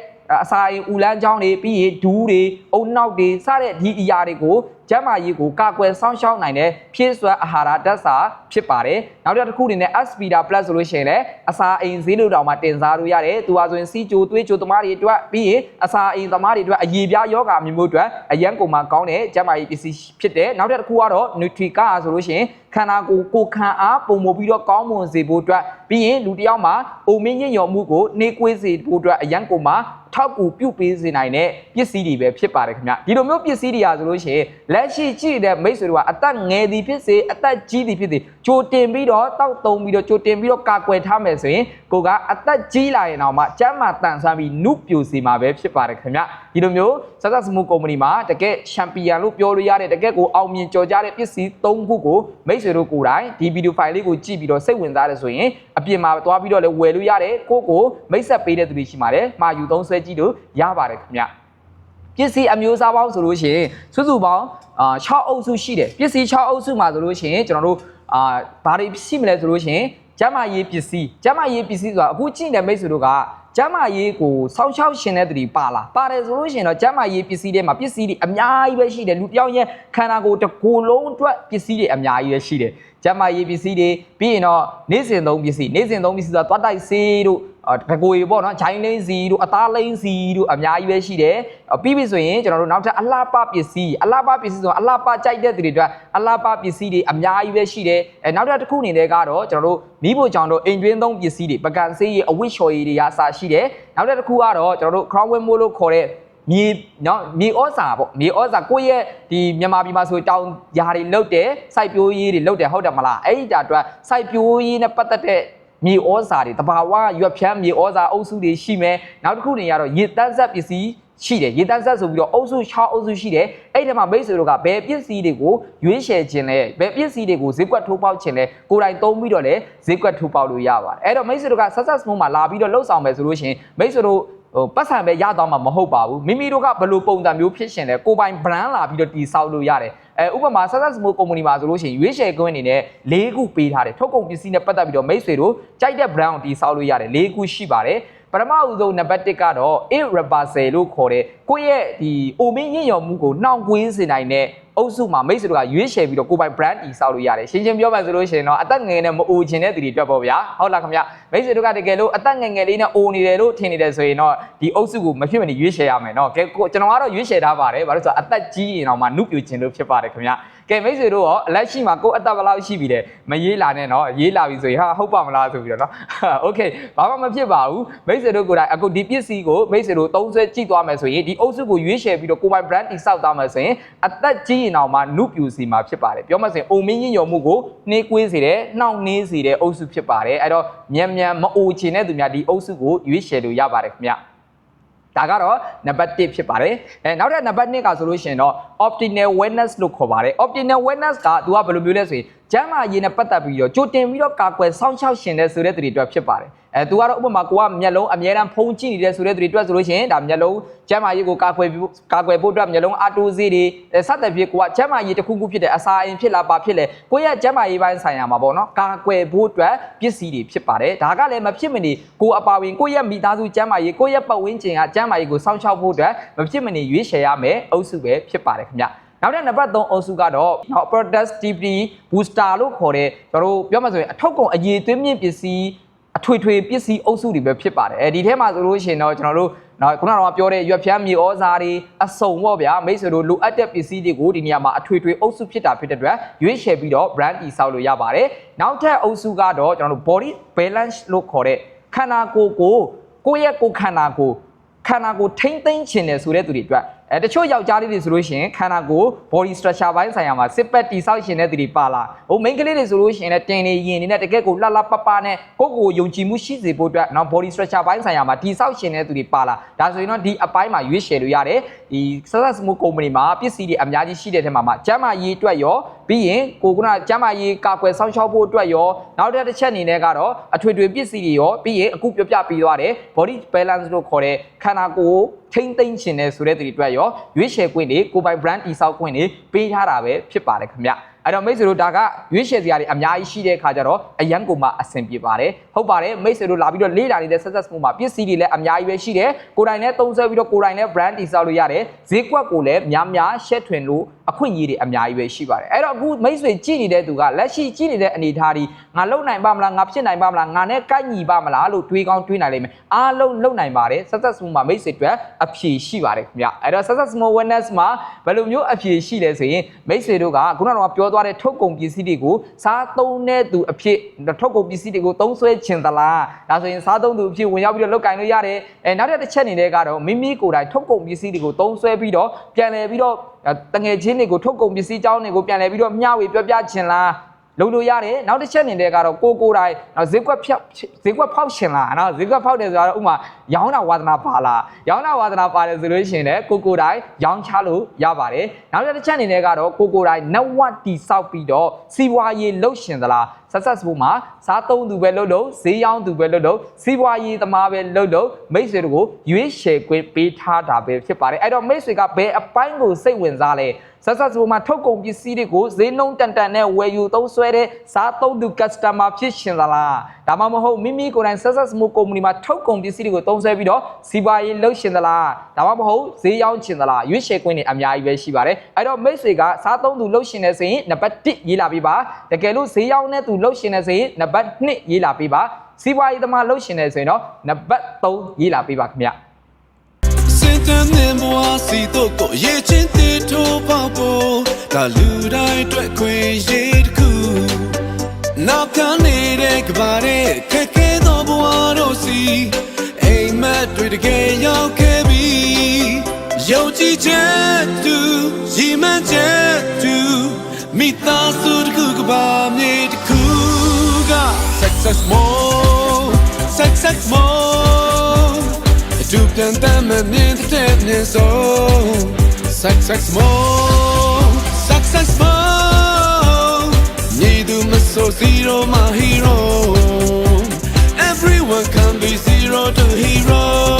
အစာအိမ်ဦးလန်းချောင်းတွေပြီးရင်ဒူးတွေအုံနောက်တွေစတဲ့ဒီအရာတွေကိုကျန်းမာရေးကိုကာကွယ်စောင့်ရှောက်နိုင်တဲ့ဖြည့်စွက်အာဟာရဓာတ်စာဖြစ်ပါတယ်။နောက်တစ်ခုအနေနဲ့ Aspida Plus ဆိုလို့ရှိရင်လည်းအစာအိမ်ဈေးလို့တောင်မှတင်စားလို့ရတယ်။သူဟာဆိုရင်စီချိုသွေးချိုသမားတွေအတွက်ပြီးရင်အစာအိမ်သမားတွေအတွက်အရေးပြားယောဂမျိုးမျိုးအတွက်အရန်ကုန်မှာကောင်းတဲ့ကျန်းမာရေးပစ္စည်းဖြစ်တယ်။နောက်တစ်ခုကတော့ Nutrica ဆိုလို့ရှိရင်ခန္ဓာကိုယ်ကိုယ်ခံအားပုံမပြီးတော့ကောင်းမွန်စေဖို့အတွက်ပြီးရင်လူတစ်ယောက်မှာအိုမင်းညံ့ရော်မှုကိုနှေးကွေးစေဖို့အတွက်အရန်ကုန်မှာ ထောက်ကူပြုတ်ပေးစေနိုင်တဲ့ပစ္စည်းတွေပဲဖြစ်ပါတယ်ခင်ဗျဒီလိုမျိုးပစ္စည်းတွေဟာဆိုလို့ရှိရင်လက်ရှိကြည့်တဲ့မိတ်ဆွေတို့ကအသက်ငယ်သည်ဖြစ်စေအသက်ကြီးသည်ဖြစ်စေကြိုတင်ပြီးတော့တောက်တုံပြီးတော့ကြိုတင်ပြီးတော့ကာကွယ်ထားမယ်ဆိုရင်ကိုကအသက်ကြီးလာရင်တော့မှကျန်းမာတန်ဆန်းပြီးနုပြိုစီမှာပဲဖြစ်ပါတယ်ခင်ဗျဒီလိုမျိုးစက်စစမှုကုမ္ပဏီမှာတကယ်ချန်ပီယံလို့ပြောလို့ရတဲ့တကယ်ကိုအောင်မြင်ကြော်ကြတဲ့ပစ္စည်း၃ခုကိုမိတ်ဆွေတို့ကိုယ်တိုင်ဒီဗီဒီယိုဖိုင်လေးကိုကြည့်ပြီးတော့စိတ်ဝင်စားတယ်ဆိုရင်အပြင်မှာသွားပြီးတော့လည်းဝယ်လို့ရတယ်ကိုကိုမိတ်ဆက်ပေးတဲ့သူတွေရှိပါတယ်မှာယူသုံးဆွဲကြည့်လို့ရပါတယ်ခင်ဗျပစ္စည်းအမျိုးအစားပေါင်းဆိုလို့ရှိရင်စုစုပေါင်းအာ6အုပ်စုရှိတယ်ပစ္စည်း6အုပ်စုမှာဆိုလို့ရှိရင်ကျွန်တော်တို့အာဘာတွေရှိမလဲဆိုလို့ရှိရင် ကျမရေးပစ္စည်းကျမရေးပစ္စည်းဆိုတာအခုကြည့်တဲ့မိတ်ဆွေတို့ကကျမရေးကိုစောင့်ရှောက်ရှင်တဲ့သူတွေပါလားပါတယ်ဆိုလို့ရှိရင်တော့ကျမရေးပစ္စည်းတွေမှာပစ္စည်းတွေအများကြီးပဲရှိတယ်လူတစ်ယောက်ရဲ့ခန္ဓာကိုယ်တစ်ကိုယ်လုံးအတွက်ပစ္စည်းတွေအများကြီးပဲရှိတယ် ကျမရေးပစ္စည်းတွေပြီးရင်တော့နေ့စဉ်သုံးပစ္စည်းနေ့စဉ်သုံးပစ္စည်းဆိုတာသွားတိုက်ဆေးတို့တကိုရီပေါ့နော်ဂျိုင်းလိမ့်စီတို့အသားလိမ့်စီတို့အများကြီးပဲရှိတယ်ပြီးပြီဆိုရင်ကျွန်တော်တို့နောက်ထပ်အလှပပစ္စည်းအလှပပစ္စည်းဆိုအလှပကြိုက်တဲ့သူတွေအတွက်အလှပပစ္စည်းတွေအများကြီးပဲရှိတယ်အဲနောက်ထပ်တစ်ခုအနေနဲ့ကတော့ကျွန်တော်တို့မိဖို့ကြောင့်တို့အိမ်တွင်းသုံးပစ္စည်းတွေပကံဆေးရည်အဝတ်လျှော်ရည်တွေအစားရှိတယ်နောက်ထပ်တစ်ခုကတော့ကျွန်တော်တို့ crown win မိုးလို့ခေါ်တဲ့ မြေနော်မြေဩဇာပေါ့မြေဩဇာကိုယ့်ရဲ့ဒီမြန်မာပြည်မှာဆိုတောင်ယာတွေလုတ်တယ်စိုက်ပျိုးရေးတွေလုတ်တယ်ဟုတ်တယ်မလားအဲ့ဒီတာအတွက်စိုက်ပျိုးရေးနဲ့ပတ်သက်တဲ့မြေဩဇာတွေတဘာဝရွက်ဖြန်းမြေဩဇာအုပ်စုတွေရှိမယ်နောက်တစ်ခုနေရတော့ရေတန်းဆက်ပစ္စည်းရှိတယ်ရေတန်းဆက်ဆိုပြီးတော့အုပ်စု6အုပ်စုရှိတယ်အဲ့ဒီမှာမိတ်ဆွေတို့ကဘယ်ပစ္စည်းတွေကိုရွေးချယ်ခြင်းလဲဘယ်ပစ္စည်းတွေကိုဈေးကွက်ထိုးပေါက်ခြင်းလဲကိုယ်တိုင်သုံးပြီးတော့လည်းဈေးကွက်ထိုးပေါက်လို့ရပါတယ်အဲ့တော့မိတ်ဆွေတို့ကဆက်ဆက်စမုံမှာလာပြီးတော့လှုပ်ဆောင်မယ်ဆိုလို့ရှိရင်မိတ်ဆွေတို့ ဟိုပတ်စံပဲရတော့မှာမဟုတ်ပါဘူးမိမိတို့ကဘယ်လိုပုံစံမျိုးဖြစ်ရှင်လဲကိုပိုင် brand လာပြီးတော့တီဆောက်လို့ရတယ်အဲဥပမာဆက်ဆက်စမိုးကုမ္ပဏီမှာဆိုလို့ရှိရင်ရွေးချယ်ကွင်းအနေနဲ့၄ခုပေးထားတယ်ထုတ်ကုန်ပစ္စည်းနဲ့ပတ်သက်ပြီးတော့မိတ်ဆွေတို့ကြိုက်တဲ့ brand ကိုတီဆောက်လို့ရတယ်၄ခုရှိပါတယ် ပထမအဦးဆုံးနံပါတ်1ကတော့ irreversible လို့ခေါ်တဲ့ကိုယ့်ရဲ့ဒီအိုမင်းရင့်ရော်မှုကိုနှောင့်ကွေးစေနိုင်တဲ့အုပ်စုမှာမိတ်ဆွေတို့ကရွေးချယ်ပြီးတော့ကိုယ်ပိုင် brand တီဆောက်လို့ရတယ်ရှင်းရှင်းပြောမှဆိုလို့ရှိရင်တော့အသက်ငယ်နဲ့မအိုချင်တဲ့သူတွေအတွက်ပေါ့ဗျာဟုတ်လားခင်ဗျမိတ်ဆွေတို့ကတကယ်လို့အသက်ငယ်ငယ်လေးနဲ့အိုနေတယ်လို့ထင်နေတယ်ဆိုရင်တော့ဒီအုပ်စုကိုမဖြစ်မနေရွေးချယ်ရမယ်နော်ကဲကိုကျွန်တော်ကတော့ရွေးချယ်ထားပါတယ်ဘာလို့ဆိုတော့အသက်ကြီးရင်တော့မှနုပြူချင်လို့ဖြစ်ပါတယ်ခင်ဗျ ကဲမိတ်ဆွေတို့ရောအလက်ရှိမှာကိုယ်အသက်ဘယ်လောက်ရှိပြီလဲမရေးလာနဲ့နော်ရေးလာပြီဆိုရင်ဟာဟုတ်ပါမလားဆိုပြီးတော့နော်โอเคဘာမှမဖြစ်ပါဘူးမိတ်ဆွေတို့ကိုယ်တိုင်အခုဒီပစ္စည်းကိုမိတ်ဆွေတို့သုံးဆွဲကြည့်သွားမယ်ဆိုရင်ဒီအုပ်စုကိုရွေးချယ်ပြီးတော့ကိုယ်ပိုင် brand တိစောက်သွားမယ်ဆိုရင်အသက်ကြီးရင်တော့မှနုပြူစီမှာဖြစ်ပါတယ်ပြောမှဆိုရင်အုံမင်းရင်ရော်မှုကိုနှေးကွေးစေတယ်နှောင့်နှေးစေတဲ့အုပ်စုဖြစ်ပါတယ်အဲ့တော့မြန်မြန်မအိုချင်တဲ့သူများဒီအုပ်စုကိုရွေးချယ်လို့ရပါတယ်ခင်ဗျ ဒါကတော့နံပါတ်1ဖြစ်ပါတယ်အဲနောက်ထပ်နံပါတ်2ကဆိုလို့ရှိရင်တော့ optimal wellness လို့ခေါ်ပါတယ် optimal wellness ကသူကဘယ်လိုမျိုးလဲဆိုရင်ကျန်းမာရေးနဲ့ပတ်သက်ပြီးတော့ကြိုတင်ပြီးတော့ကာကွယ်စောင့်ရှောက်ရှင်တဲ့ဆိုတဲ့သူတွေအတွက်ဖြစ်ပါတယ် အဲသူကတော့ဥပမာကိုကမျက်လုံးအမြဲတမ်းဖုံးကြည့်နေတဲ့ဆိုတဲ့သူတွေအတွက်ဆိုလို့ရှိရင်ဒါမျက်လုံးကျန်းမာရေးကိုကာကွယ်ကာကွယ်ဖို့အတွက်မျက်လုံးအတိုးစေးတွေစသဖြင့်ကိုကကျန်းမာရေးတစ်ခုခုဖြစ်တဲ့အစာအိမ်ဖြစ်လာပါဖြစ်လေကိုရဲ့ကျန်းမာရေးပိုင်းဆိုင်ရာမှာပေါ့နော်ကာကွယ်ဖို့အတွက်ပစ္စည်းတွေဖြစ်ပါတယ်ဒါကလည်းမဖြစ်မနေကိုအပါဝင်ကိုရဲ့မိသားစုကျန်းမာရေးကိုရဲ့ပတ်ဝန်းကျင်ကကျန်းမာရေးကိုစောင့်ရှောက်ဖို့အတွက်မဖြစ်မနေရွေးချယ်ရမယ်အုပ်စုပဲဖြစ်ပါတယ်ခင်ဗျနောက်တဲ့နံပါတ်3အုပ်စုကတော့ productivity booster လို့ခေါ်တဲ့ကျွန်တော်တို့ပြောမှဆိုရင်အထောက်ကုန်အရေးသွင်းမြင့်ပစ္စည်း အအထွေထွေပစ္စည်းအုပ်စုတွေပဲဖြစ်ပါတယ်အဲဒီထဲမှာဆိုလို့ရှိရင်တော့ကျွန်တော်တို့နော်ခုနကတော့ပြောတဲ့ရွက်ဖျန်းမြေဩဇာတွေအစုံပေါ့ဗျာမိတ်ဆွေတို့လိုအပ်တဲ့ပစ္စည်းတွေကိုဒီနေရာမှာအထွေထွေအုပ်စုဖြစ်တာဖြစ်တဲ့အတွက်ရွေးချယ်ပြီးတော့ brand တည်ဆောက်လို့ရပါတယ်နောက်ထပ်အုပ်စုကတော့ကျွန်တော်တို့ body balance လို့ခေါ်တဲ့ခန္ဓာကိုယ်ကိုကိုယ့်ရဲ့ကိုယ်ခန္ဓာကိုယ်ခန္ဓာကိုယ်ထိမ့်သိမ့်ခြင်းတယ်ဆိုတဲ့သူတွေအတွက် အဲတချို့ယောက်ျားလေးတွေဆိုလို့ရှိရင်ခန္ဓာကိုယ် body structure ဘိုင်းဆိုင်ရာမှာစစ်ပတ်တိဆောက်ရှင်တဲ့သူတွေပါလာဟို main ကလေးတွေဆိုလို့ရှိရင်လည်းတင်နေရင်နေနဲ့တကယ်ကိုလှလှပပနဲ့ကိုယ့်ကိုယ်ယုံကြည်မှုရှိစေဖို့အတွက်နော် body structure ဘိုင်းဆိုင်ရာမှာတိဆောက်ရှင်တဲ့သူတွေပါလာဒါဆိုရင်တော့ဒီအပိုင်းမှာရွေးချယ်လို့ရတယ်ဒီဆက်ဆက်စမှုကုမ္ပဏီမှာပစ္စည်းတွေအများကြီးရှိတဲ့ထဲမှာမှာကျန်းမာရေးအတွက်ရောပြီးရင်ကိုကကကျန်းမာရေးကာကွယ်စောင့်ရှောက်ဖို့အတွက်ရောနောက်တစ်ချက်အနေနဲ့ကတော့အထွေထွေပစ္စည်းတွေရောပြီးရင်အခုပြပြပြီးသွားတယ် body balance လို့ခေါ်တဲ့ခန္ဓာကိုယ် ထိမ့်သိမ့်ခြင်းနဲ့ဆိုတဲ့သူတွေအတွက်ရောရွေးချယ်ခွင့်တွေကိုပိုင် brand တိဆောက်ခွင့်တွေပေးထားတာပဲဖြစ်ပါတယ်ခင်ဗျအဲ့တော့မိတ်ဆွေတို့ဒါကရွေးချယ်စရာတွေအများကြီးရှိတဲ့ခါကျတော့အရန်ကိုမှအဆင်ပြေပါတယ်ဟုတ်ပါတယ်မိတ်ဆွေတို့လာပြီးတော့လေ့လာနေတဲ့ success မှုမှာပစ္စည်းတွေလည်းအများကြီးပဲရှိတယ်ကိုယ်တိုင်လည်းသုံးဆွဲပြီးတော့ကိုယ်တိုင်လည်း brand တိဆောက်လို့ရတယ်ဈေးကွက်ကိုလည်းများများရှက်ထွင်လို့ အခွင့်အရေးတွေအများကြီးပဲရှိပါတယ်အဲ့တော့အခုမိတ်ဆွေကြည့်နေတဲ့သူကလက်ရှိကြည့်နေတဲ့အနေအထားဒီငါလုံနိုင်ပါမလားငါဖြစ်နိုင်ပါမလားငါနဲ့ကိုက်ညီပါမလားလို့တွေးကောင်းတွေးနိုင်လိမ့်မယ်အားလုံးလုံနိုင်ပါတယ် success မှုမှာမိတ်ဆွေအတွက်အဖြေရှိပါတယ်ခင်ဗျအဲ့တော့ success more awareness မှာဘယ်လိုမျိုးအဖြေရှိလဲဆိုရင်မိတ်ဆွေတို့ကခုနကတော့ပြောသွားတဲ့ထုတ်ကုန်ပစ္စည်းတွေကိုစားသုံးတဲ့သူအဖြစ်ထုတ်ကုန်ပစ္စည်းတွေကိုသုံးစွဲခြင်းသလားဒါဆိုရင်စားသုံးသူအဖြစ်ဝင်ရောက်ပြီးတော့လုပ်ကင်လို့ရတယ်အဲနောက်တစ်ချက်အနေနဲ့ကတော့မိမိကိုယ်တိုင်ထုတ်ကုန်ပစ္စည်းတွေကိုသုံးစွဲပြီးတော့ပြန်လည်ပြီးတော့ တငယ်ချင်းတွေကိုထုတ်ကုန်ပစ္စည်းအကြောင်းတွေကိုပြန်လည်ပြီးတော့မျှဝေပြောပြခြင်းလားလုပ်လို့ရတယ်နောက်တစ်ချက်အနေနဲ့ကတော့ကိုကိုယ်တိုင်နော်ဈေးကွက်ဖြောက်ဈေးကွက်ဖောက်ရှင်လားနော်ဈေးကွက်ဖောက်တယ်ဆိုတော့ဥမာရောင်းတာဝါသနာပါလားရောင်းတာဝါသနာပါတယ်ဆိုလို့ရှိရင်လည်းကိုကိုယ်တိုင်ရောင်းချလို့ရပါတယ်နောက်တစ်ချက်အနေနဲ့ကတော့ကိုကိုယ်တိုင် network တိဆောက်ပြီးတော့စီးပွားရေးလုပ်ရှင်သလား successful မှာစားသုံးသူပဲလုပ်လို့ဈေးရောင်းသူပဲလုပ်လို့စီးပွားရေးသမားပဲလုပ်လို့မိတ်ဆွေတို့ကိုရွေးချယ်ခွင့်ပေးထားတာပဲဖြစ်ပါတယ်အဲ့တော့မိတ်ဆွေကဘယ်အပိုင်းကိုစိတ်ဝင်စားလဲ successful မှာထုတ်ကုန်ပစ္စည်းတွေကိုဈေးနှုန်းတန်တန်နဲ့ဝယ်ယူသုံးစွဲတဲ့စားသုံးသူ customer ဖြစ်ရှင်သလားဒါမှမဟုတ်မိမိကိုယ်တိုင် successful company မှာထုတ်ကုန်ပစ္စည်းတွေကိုသုံးစွဲပြီးတော့စီးပွားရေးလုပ်ရှင်သလားဒါမှမဟုတ်ဈေးရောင်းရှင်သလားရွေးချယ်ခွင့်တွေအများကြီးပဲရှိပါတယ်အဲ့တော့မိတ်ဆွေကစားသုံးသူလုပ်ရှင်နေဆိုရင်နံပါတ်1ရေးလာပေးပါတကယ်လို့ဈေးရောင်းတဲ့သူလုပ်ရှင်နေဆိုရင်နံပါတ်2ရေးလာပေးပါစီးပွားရေးသမားလုပ်ရှင်နေဆိုရင်တော့နံပါတ်3ရေးလာပေးပါခင်ဗျစင်တန်နေမွာစီတော့ကိုရေချင်းတီထိုးပေါဖို့ဒါလူတိုင်းအတွက်ခွင့်ရတစ်ခုနောက်ခံနေတဲ့ကဘာတဲ့ခက်ခဲသောဘဝတို့စီအိမ်မက်တွေတကယ်ရောက်ခဲ့ပြီယုံကြည်ချက်တူရီမန်းချက်တူမိသားစုတစ်ခုကဘာမြေတစ်ခု က success more success more အတူပြန်တမ်းမမြင်တဲ့မြင်ဆုံး success more success more ညီသူမဆို zero my hero everyone can be zero to hero